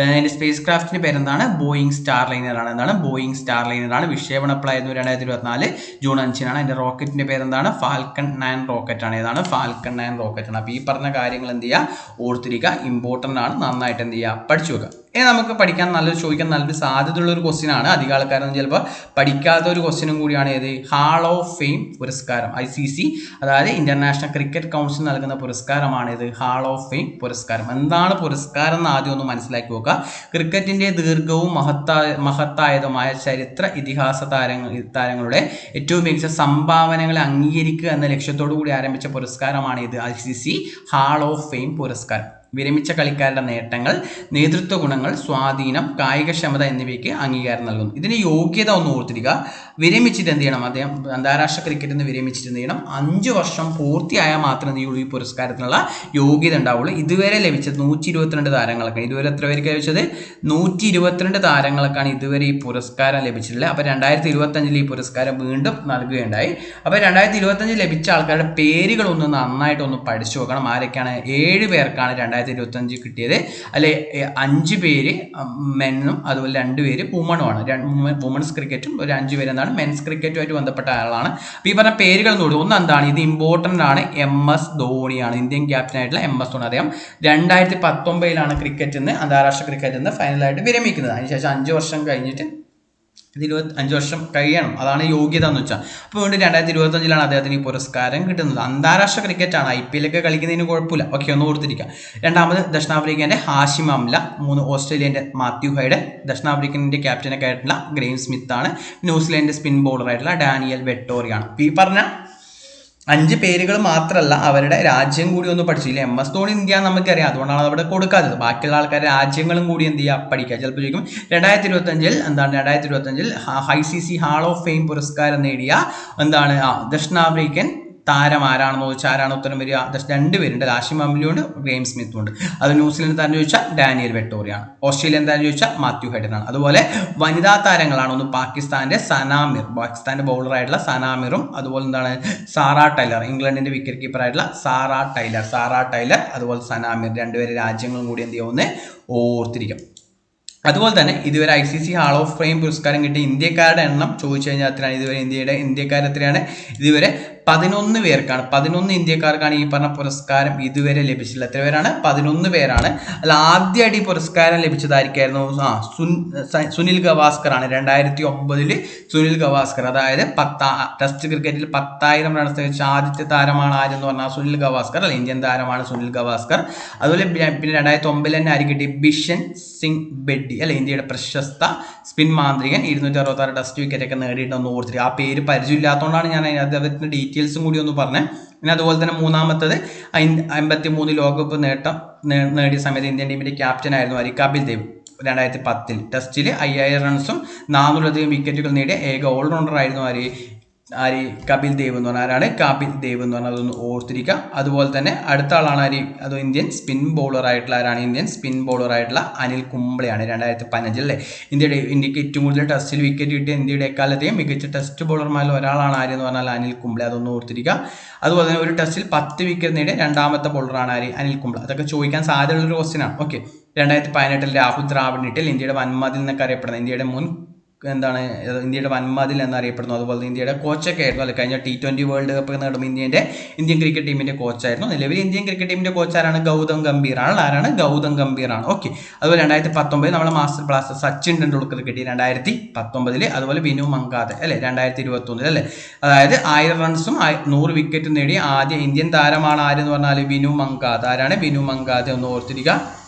അതിന്റെ സ്പേസ് ക്രാഫ്റ്റിന്റെ പേരെന്താണ്? ബോയിങ് സ്റ്റാർ ലൈനറാണ് എന്താണ്? ബോയിങ് സ്റ്റാർ ലൈനറാണ് വിക്ഷേപണപ്ലായിരുന്നു രണ്ടായിരത്തി ഇരുപത്തിനാല്. ജൂൺ അഞ്ചിനാണ്. അതിന്റെ റോക്കറ്റിന്റെ പേരെന്താണ്? ഫാൽക്കൺ നയൻ റോക്കറ്റാണ് ഏതാണ്? ഫാൽക്കൺ നയൻ റോക്കറ്റ് ആണ് അപ്പോൾ ഈ പറഞ്ഞ കാര്യങ്ങൾ എന്ത് ചെയ്യുക ഓർത്തിരിക്കുക. ഇമ്പോർട്ടന്റ് ആണ്. നന്നായിട്ട് എന്ത് ചെയ്യുക പഠിച്ചു വെക്കുക. ഇനി നമുക്ക് പഠിക്കാൻ നല്ലൊരു ചോദിക്കാൻ നല്ലൊരു സാധ്യതയുള്ള ഒരു ക്വസ്റ്റ്യൻ ആണ്. അധികം ആൾക്കാരൊന്നും ചിലപ്പോൾ പഠിക്കാത്ത ഒരു ക്വസ്റ്റ്യനും കൂടിയാണ് ഏത്? ഹാൾ ഓഫ് ഫെയിം പുരസ്കാരം. ഐ സി സി അതായത് ഇന്റർനാഷണൽ ക്രിക്കറ്റ് കൗൺസിൽ നൽകുന്ന പുരസ്കാരമാണ് ഇത് ഹാൾ ഓഫ് ഫെയിം പുരസ്കാരം. എന്താണ് പുരസ്കാരം എന്ന് ആദ്യം ഒന്ന് മനസ്സിലാക്കി നോക്കുക. ക്രിക്കറ്റിന്റെ ദീർഘവും മഹത്തായ മഹത്തായതുമായ ചരിത്ര ഇതിഹാസ താരങ്ങൾ താരങ്ങളുടെ ഏറ്റവും മികച്ച സംഭാവനകളെ അംഗീകരിക്കുക എന്ന ലക്ഷ്യത്തോടു കൂടി ആരംഭിച്ച പുരസ്കാരമാണ് ഇത്. I C C hall of fame പുരസ്കാരം. വിരമിച്ച കളിക്കാരുടെ നേട്ടങ്ങൾ നേതൃത്വ ഗുണങ്ങൾ സ്വാധീനം കായികക്ഷമത എന്നിവയ്ക്ക് അംഗീകാരം നൽകുന്നു. ഇതിന് യോഗ്യത ഒന്ന് ഓർത്തിരിക്കുക. വിരമിച്ചിട്ട് എന്ത് ചെയ്യണം? അദ്ദേഹം അന്താരാഷ്ട്ര ക്രിക്കറ്റിൽ നിന്ന് വിരമിച്ചിട്ട് എന്ത് ചെയ്യണം? അഞ്ച് വർഷം പൂർത്തിയായാൽ മാത്രമേ നീയുള്ളൂ ഈ പുരസ്കാരത്തിനുള്ള യോഗ്യത ഉണ്ടാവുള്ളൂ. ഇതുവരെ ലഭിച്ചത് നൂറ്റി ഇരുപത്തിരണ്ട് താരങ്ങളൊക്കെ ഇതുവരെ എത്ര പേർക്ക് ലഭിച്ചത്? നൂറ്റി ഇരുപത്തിരണ്ട് താരങ്ങൾക്കാണ് ഇതുവരെ ഈ പുരസ്കാരം ലഭിച്ചിട്ടുള്ളത്. അപ്പോൾ രണ്ടായിരത്തി ഇരുപത്തഞ്ചിൽ ഈ പുരസ്കാരം വീണ്ടും നൽകുകയുണ്ടായി. അപ്പോൾ രണ്ടായിരത്തി ഇരുപത്തഞ്ചിൽ ലഭിച്ച ആൾക്കാരുടെ പേരുകളൊന്ന് നന്നായിട്ടൊന്ന് പഠിച്ചു നോക്കണം. ആരൊക്കെയാണ്? ഏഴ് പേർക്കാണ് രണ്ടായിരത്തി ഇരുപത്തഞ്ച് കിട്ടിയത്. അല്ലെ അഞ്ച് പേര് മെന്നും അതുപോലെ രണ്ട് പേര് വുമണുമാണ്. വുമൺസ് ക്രിക്കറ്റും ഒരു അഞ്ച് പേര് എന്താണ് മെൻസ് ക്രിക്കറ്റുമായിട്ട് ബന്ധപ്പെട്ട ആളാണ്. അപ്പോൾ ഈ പറഞ്ഞ പേരുകൾ നോക്കും. ഒന്ന് എന്താണ്? ഇത് ഇമ്പോർട്ടന്റ് ആണ്. എം എസ് ധോണിയാണ് ഇന്ത്യൻ ക്യാപ്റ്റൻ ആയിട്ടുള്ള എം എസ് ധോണി. അദ്ദേഹം രണ്ടായിരത്തി പത്തൊമ്പതിലാണ് ക്രിക്കറ്റിൽ നിന്ന് അന്താരാഷ്ട്ര ക്രിക്കറ്റിൽ നിന്ന് ഫൈനലായിട്ട് വിരമിക്കുന്നത്. അതിനുശേഷം അഞ്ച് വർഷം കഴിഞ്ഞിട്ട് ഇത് ഇരുപത്തി അഞ്ച് വർഷം കഴിയണം. അതാണ് യോഗ്യത എന്ന് വെച്ചാൽ അപ്പോൾ വീണ്ടും രണ്ടായിരത്തി ഇരുപത്തഞ്ചിലാണ് അദ്ദേഹത്തിന് ഈ പുരസ്കാരം കിട്ടുന്നത്. അന്താരാഷ്ട്ര ക്രിക്കറ്റാണ് ഐ പി എല്ലൊക്കെ കളിക്കുന്നതിന് കുഴപ്പമില്ല. ഓക്കെ ഒന്ന് കൊടുത്തിരിക്കാം രണ്ടാമത് ദക്ഷിണാഫ്രിക്കേന്റെ ഹാഷിം അംല മൂന്ന് ഓസ്ട്രേലിയന്റെ മാത്യു ഹൈഡ് ദക്ഷിണാഫ്രിക്കന്റെ ക്യാപ്റ്റനൊക്കെ ആയിട്ടുള്ള ഗ്രെയിം സ്മിത്താണ് ന്യൂസിലാൻഡ് സ്പിൻ ബോളറായിട്ടുള്ള ഡാനിയൽ വെട്ടോറിയാണ്. ഈ പറഞ്ഞ? അഞ്ച് പേരുകൾ മാത്രമല്ല അവരുടെ രാജ്യം കൂടി ഒന്ന് പഠിച്ചില്ല എം എസ് ധോണി ഇന്ത്യ നമുക്കറിയാം. അതുകൊണ്ടാണ് അവിടെ കൊടുക്കാത്തത്. ബാക്കിയുള്ള ആൾക്കാർ രാജ്യങ്ങളും കൂടി എന്ത് ചെയ്യുക? പഠിക്കുക. ചിലപ്പോൾ ചോദിക്കും രണ്ടായിരത്തി ഇരുപത്തഞ്ചിൽ എന്താണ് രണ്ടായിരത്തി ഇരുപത്തഞ്ചിൽ I C C hall of fame പുരസ്കാരം നേടിയ എന്താണ്? ദക്ഷിണാഫ്രിക്കൻ താരം ആരാണെന്ന് ചോദിച്ചാൽ ആരാണ് ഉത്തരം വരിക? ജസ്റ്റ് രണ്ടുപേരുണ്ട് ലാഷിം അംലിയുണ്ട് ഗ്രെയിം സ്മിത്തും ഉണ്ട്. അത് ന്യൂസിലൻഡ് താരം ചോദിച്ചാൽ ഡാനിയൽ വെട്ടോറിയാണ്. ഓസ്ട്രേലിയൻ താരം ചോദിച്ചാൽ മാത്യു ഹെഡനാണ്. അതുപോലെ വനിതാ താരങ്ങളാണ് ഒന്ന് പാകിസ്ഥാന്റെ സനാമിർ പാകിസ്ഥാന്റെ ബൗളറായിട്ടുള്ള സനാമിറും അതുപോലെ എന്താണ് സാറ ടൈലർ ഇംഗ്ലണ്ടിന്റെ വിക്കറ്റ് കീപ്പർ ആയിട്ടുള്ള സാറ ടൈലർ. സാറ ടൈലർ അതുപോലെ സനാമിർ രണ്ടുപേരെ രാജ്യങ്ങളും കൂടി എന്ത് ചെയ്യുമെന്ന് ഓർത്തിരിക്കും. അതുപോലെ തന്നെ ഇതുവരെ I C C hall of fame പുരസ്കാരം കിട്ടിയ ഇന്ത്യക്കാരുടെ എണ്ണം ചോദിച്ചു കഴിഞ്ഞാൽ എത്രയാണ്? ഇതുവരെ ഇന്ത്യയുടെ ഇന്ത്യക്കാർ എത്രയാണ്? ഇതുവരെ പതിനൊന്ന് പേർക്കാണ്. പതിനൊന്ന് ഇന്ത്യക്കാർക്കാണ് ഈ പറഞ്ഞ പുരസ്കാരം ഇതുവരെ ലഭിച്ചിട്ടുള്ളത് എത്ര പേരാണ്? പതിനൊന്ന് പേരാണ്. അല്ല ആദ്യമായിട്ട് ഈ പുരസ്കാരം ലഭിച്ചതായിരിക്കായിരുന്നു ആ സുനിൽ ഗവാസ്കർ ആണ് രണ്ടായിരത്തി ഒമ്പതിൽ സുനിൽ ഗവാസ്കർ അതായത് പത്താ ടെസ്റ്റ് ക്രിക്കറ്റിൽ പത്തായിരം റൺസ് വെച്ച ആദ്യത്തെ താരമാണ് ആരെന്ന് പറഞ്ഞാൽ സുനിൽ ഗവാസ്കർ അല്ല ഇന്ത്യൻ താരമാണ് സുനിൽ ഗവാസ്കർ. അതുപോലെ പിന്നെ രണ്ടായിരത്തി ഒമ്പതിൽ തന്നെ ആര് കിട്ടി ബിഷൻ സിംഗ് ബെഡ്ഡി അല്ലെ ഇന്ത്യയുടെ പ്രശസ്ത സ്പിൻ മാന്ത്രികൻ. ഇരുന്നൂറ്റി അറുപത്തി ആറ് ടെസ്റ്റ് വിക്കറ്റ് ഒക്കെ നേടിയിട്ടുണ്ടെന്ന് ഓർത്തിട്ട് ആ പേര് പരിചയമില്ലാത്തതുകൊണ്ടാണ് ഞാൻ അതിനകത്ത് അദ്ദേഹത്തിന്റെ ഡീറ്റെയിൽസും കൂടി ഒന്ന് പറഞ്ഞത് പിന്നെ അതുപോലെ തന്നെ മൂന്നാമത്തത് അമ്പത്തി മൂന്ന് ലോകകപ്പ് നേട്ടം നേടിയ സമയത്ത് ഇന്ത്യൻ ടീമിന്റെ ക്യാപ്റ്റൻ ആയിരുന്നു അരി കപിൽ ദേവ് രണ്ടായിരത്തി പത്തിൽ. ടെസ്റ്റിൽ അയ്യായിരം റൺസും നാനൂറിലധികം വിക്കറ്റുകൾ നേടിയ ഏക ഓൾറൗണ്ടർ ആയിരുന്നു ആര് ആര്? കപിൽ ദേവ് എന്ന് പറഞ്ഞ ആരാണ്? കപിൽ ദേവ് എന്ന് പറഞ്ഞാൽ അതൊന്ന് ഓർത്തിരിക്കുക അതുപോലെ തന്നെ അടുത്ത ആളാണ് ആര്? അത് ഇന്ത്യൻ സ്പിൻ ബോളർ ആയിട്ടുള്ള ആരാണ്? ഇന്ത്യൻ സ്പിൻ ബോളർ ആയിട്ടുള്ള അനിൽ കുംബ്ലെയാണ് രണ്ടായിരത്തി പതിനഞ്ചിൽ അല്ലേ? ഇന്ത്യയുടെ ഇന്ത്യയ്ക്ക് ഏറ്റവും കൂടുതൽ ടെസ്റ്റിൽ വിക്കറ്റ് കിട്ടിയ ഇന്ത്യയുടെ എക്കാലത്തെയും മികച്ച ടെസ്റ്റ് ബോളർമാരിൽ ഒരാളാണ് ആര് എന്ന് പറഞ്ഞാൽ അനിൽ കുംബ്ലെ അതൊന്ന് ഓർത്തിരിക്കുക അതുപോലെ തന്നെ ഒരു ടെസ്റ്റിൽ പത്ത് വിക്കറ്റ് നേടിയ രണ്ടാമത്തെ ബോളറാണ് ആര്? അനിൽ കുംബ്ലെ അതൊക്കെ ചോദിക്കാൻ സാധ്യതയുള്ള ഒരു ക്വസ്റ്റ്യൻ ആണ്. ഓക്കെ രണ്ടായിരത്തി പതിനെട്ടിൽ രാഹുൽ ദ്രാവിഡിനിട്ടിൽ ഇന്ത്യയുടെ വൻമതിൽ എന്നൊക്കെ അറിയപ്പെടുന്ന ഇന്ത്യയുടെ മുൻ എന്താണ് ഇന്ത്യയുടെ വൻമതിൽ എന്നറിയപ്പെടുന്നു. അതുപോലെ ഇന്ത്യയുടെ കോച്ചൊക്കെ ആയിരുന്നു അല്ലെ? കഴിഞ്ഞ ടി ട്വന്റി വേൾഡ് കപ്പ് നേടുമ്പോൾ ഇന്ത്യന്റെ ഇന്ത്യൻ ക്രിക്കറ്റ് ടീമിന്റെ കോച്ചായിരുന്നു നിലവിൽ ഇന്ത്യൻ ക്രിക്കറ്റ് ടീമിന്റെ കോച്ചാരാണ് ഗൗതം ഗംഭീർ ആണ്. ആരാണ്? ഗൗതം ഗംഭീർ ആണ്. ഓക്കെ അതുപോലെ രണ്ടായിരത്തി പത്തൊമ്പതിൽ നമ്മളെ മാസ്റ്റർ ക്ലാസ് സച്ചിൻ ടെണ്ടുൽക്കർ കിട്ടി. രണ്ടായിരത്തി പത്തൊമ്പതിൽ അതുപോലെ വിനു മങ്കാതെ അല്ലേ? രണ്ടായിരത്തി ഇരുപത്തി അല്ലേ? അതായത് ആയിരം റൺസും നൂറ് വിക്കറ്റും നേടിയ ആദ്യ ഇന്ത്യൻ താരമാണ് ആരെന്ന് പറഞ്ഞാൽ വിനു മങ്കാദ് ആരാണ്? വിനു മങ്കാതെ. ഒന്ന് ഓർത്തിരിക്കുക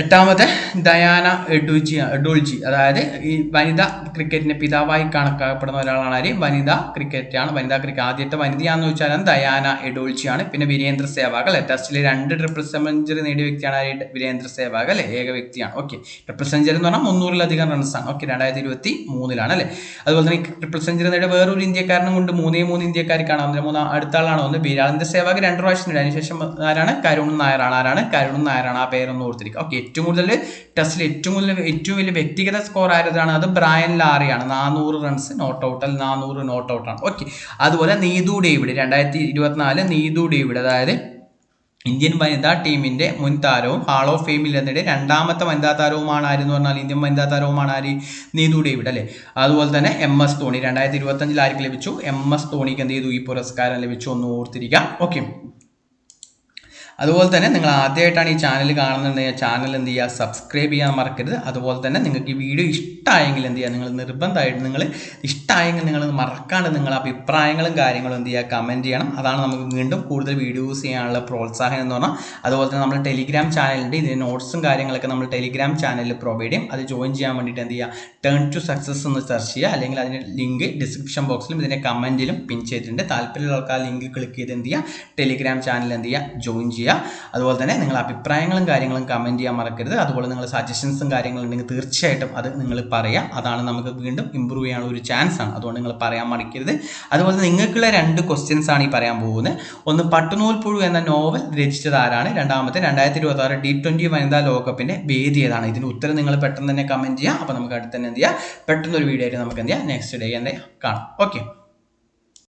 എട്ടാമത്തെ ദയാന എഡുജി എഡോൾജി. അതായത് ഈ വനിതാ ക്രിക്കറ്റിന്റെ പിതാവായി കണക്കാക്കപ്പെടുന്ന ഒരാളാണ് ആര്? വനിതാ ക്രിക്കറ്റാണ്. വനിതാ ക്രിക്കറ്റ് ആദ്യത്തെ വനിതയാണെന്ന് വെച്ചാൽ ദയാന എഡോൾജിയാണ്. പിന്നെ വീരേന്ദ്ര സേവാഗൽ. ടെസ്റ്റിലെ രണ്ട് ട്രിപ്പിൾ സെഞ്ചുറി നേടിയ വ്യക്തിയാണ് ആര്? വീരേന്ദ്ര സേവാഗൽ. ഏക വ്യക്തിയാണ്. ഓക്കെ ട്രിപ്പിൾ സെഞ്ചുറി എന്ന് പറഞ്ഞാൽ മുന്നൂറിലധികം റൺസ് ആണ്. ഓക്കെ രണ്ടായിരത്തി ഇരുപത്തി മൂന്നിലാണ് അല്ലെ? അതുപോലെ തന്നെ ട്രിപ്പിൾ സെഞ്ചുറി നേടിയ വേറൊരു ഇന്ത്യക്കാരനും കൊണ്ട് മൂന്നേ മൂന്ന് ഇന്ത്യക്കാർക്കാണ് അന്നേരം മൂന്ന് അടുത്ത ആളാണ് ഒന്ന് വീരാനന്ദ സേവാഗ് രണ്ട് പ്രാവശ്യം അതിനുശേഷം ആരാണ്? കരുൺ ആണ്. ആരാണ്? കരുൺ നായരാണ് ആ പേരൊന്ന് ഓർത്തിരിക്കുക. ഓക്കെ ഏറ്റവും കൂടുതൽ ടെസ്റ്റിൽ ഏറ്റവും കൂടുതൽ ഏറ്റവും വലിയ വ്യക്തിഗത സ്കോർ ആയതാണ് അത് ബ്രയൻ ലാറിയാണ് നാനൂറ് റൺസ് നോട്ട് ഔട്ട് അല്ല നാനൂറ് നോട്ട് ഔട്ടാണ് ഓക്കെ അതുപോലെ നീതു ഡേവിഡ് രണ്ടായിരത്തി ഇരുപത്തിനാല് നീതു ഡേവിഡ് അതായത് ഇന്ത്യൻ വനിതാ ടീമിന്റെ മുൻ താരവും ഹാൾ ഓഫ് ഫെയിമിൽ എന്നിടെ രണ്ടാമത്തെ വനിതാ താരവുമാണ് ആര് എന്ന് പറഞ്ഞാൽ ഇന്ത്യൻ വനിതാ താരവുമാണ് ആര്? നീതു ഡേവിഡ് അല്ലേ? അതുപോലെ തന്നെ എം എസ് ധോണി രണ്ടായിരത്തി ഇരുപത്തഞ്ചിൽ ആർക്ക് ലഭിച്ചു? എം എസ് ധോണിക്ക് എന്ത് ചെയ്തു? ഈ പുരസ്കാരം ലഭിച്ചു ഒന്ന് ഓർത്തിരിക്കാം. ഓക്കെ അതുപോലെ തന്നെ നിങ്ങൾ ആദ്യമായിട്ടാണ് ഈ ചാനൽ കാണുന്നുണ്ടെങ്കിൽ ചാനൽ എന്ത് ചെയ്യുക സബ്സ്ക്രൈബ് ചെയ്യാൻ മറക്കരുത്. അതുപോലെ തന്നെ നിങ്ങൾക്ക് ഈ വീഡിയോ ഇഷ്ടമായെങ്കിൽ എന്ത് ചെയ്യുക നിങ്ങൾ നിർബന്ധമായിട്ട് നിങ്ങൾ ഇഷ്ടമായെങ്കിൽ നിങ്ങൾ മറക്കാണ്ട് നിങ്ങൾ അഭിപ്രായങ്ങളും കാര്യങ്ങളും എന്ത് ചെയ്യുക കമന്റ് ചെയ്യണം. അതാണ് നമുക്ക് വീണ്ടും കൂടുതൽ വീഡിയോസ് ചെയ്യാനുള്ള പ്രോത്സാഹനം എന്ന് പറഞ്ഞാൽ അതുപോലെ തന്നെ നമ്മൾ ടെലിഗ്രാം ചാനലുണ്ട് ഇതിന് നോട്ട്സും കാര്യങ്ങളൊക്കെ നമ്മൾ ടെലിഗ്രാം ചാനലിൽ പ്രൊവൈഡ് ചെയ്യും. അത് ജോയിൻ ചെയ്യാൻ വേണ്ടിയിട്ട് എന്ത് ചെയ്യുക ടേൺ ടു സക്സസ് എന്ന് സെർച്ച് ചെയ്യുക. അല്ലെങ്കിൽ അതിന്റെ ലിങ്ക് ഡിസ്ക്രിപ്ഷൻ ബോക്സിലും ഇതിന്റെ കമന്റിലും പിൻ ചെയ്തിട്ടുണ്ട്. താല്പര്യമുള്ള ആൾക്കാർ ലിങ്ക് ക്ലിക്ക് ചെയ്ത് എന്ത് ചെയ്യുക ടെലിഗ്രാം ചാനൽ എന്ത് ചെയ്യുക ജോയിൻ ചെയ്യുക. ചെയ്യുക അതുപോലെ തന്നെ നിങ്ങളുടെ അഭിപ്രായങ്ങളും കാര്യങ്ങളും കമന്റ് ചെയ്യാൻ മറക്കരുത്. അതുപോലെ നിങ്ങൾ സജഷൻസും കാര്യങ്ങളും ഉണ്ടെങ്കിൽ തീർച്ചയായിട്ടും അത് നിങ്ങൾ പറയാം. അതാണ് നമുക്ക് വീണ്ടും ഇമ്പ്രൂവ് ചെയ്യാനുള്ള ഒരു ചാൻസ് ആണ്. അതുകൊണ്ട് നിങ്ങൾ പറയാൻ മടിക്കരുത്. അതുപോലെ നിങ്ങൾക്കുള്ള രണ്ട് ക്വസ്റ്റ്യൻസ് ആണ് ഈ പറയാൻ പോകുന്നത്. ഒന്ന് പട്ടുനൂൽ പുഴു എന്ന നോവൽ രചിച്ചത് ആരാണ്? രണ്ടാമത്തെ രണ്ടായിരത്തി ഇരുപത്തി ആറ് ഡി ട്വന്റി വനിതാ ലോകകപ്പിന്റെ വേദി ഏതാണ്? ഇതിന് ഉത്തരം നിങ്ങൾ പെട്ടെന്ന് തന്നെ കമന്റ് ചെയ്യുക അപ്പോൾ നമുക്ക് അടുത്ത് തന്നെ എന്ത് ചെയ്യാം? പെട്ടെന്ന് ഒരു വീഡിയോ ആയിട്ട് നമുക്ക് എന്ത് ചെയ്യാം? നെക്സ്റ്റ് ഡേ എന്ത് കാണാം. ഓക്കെ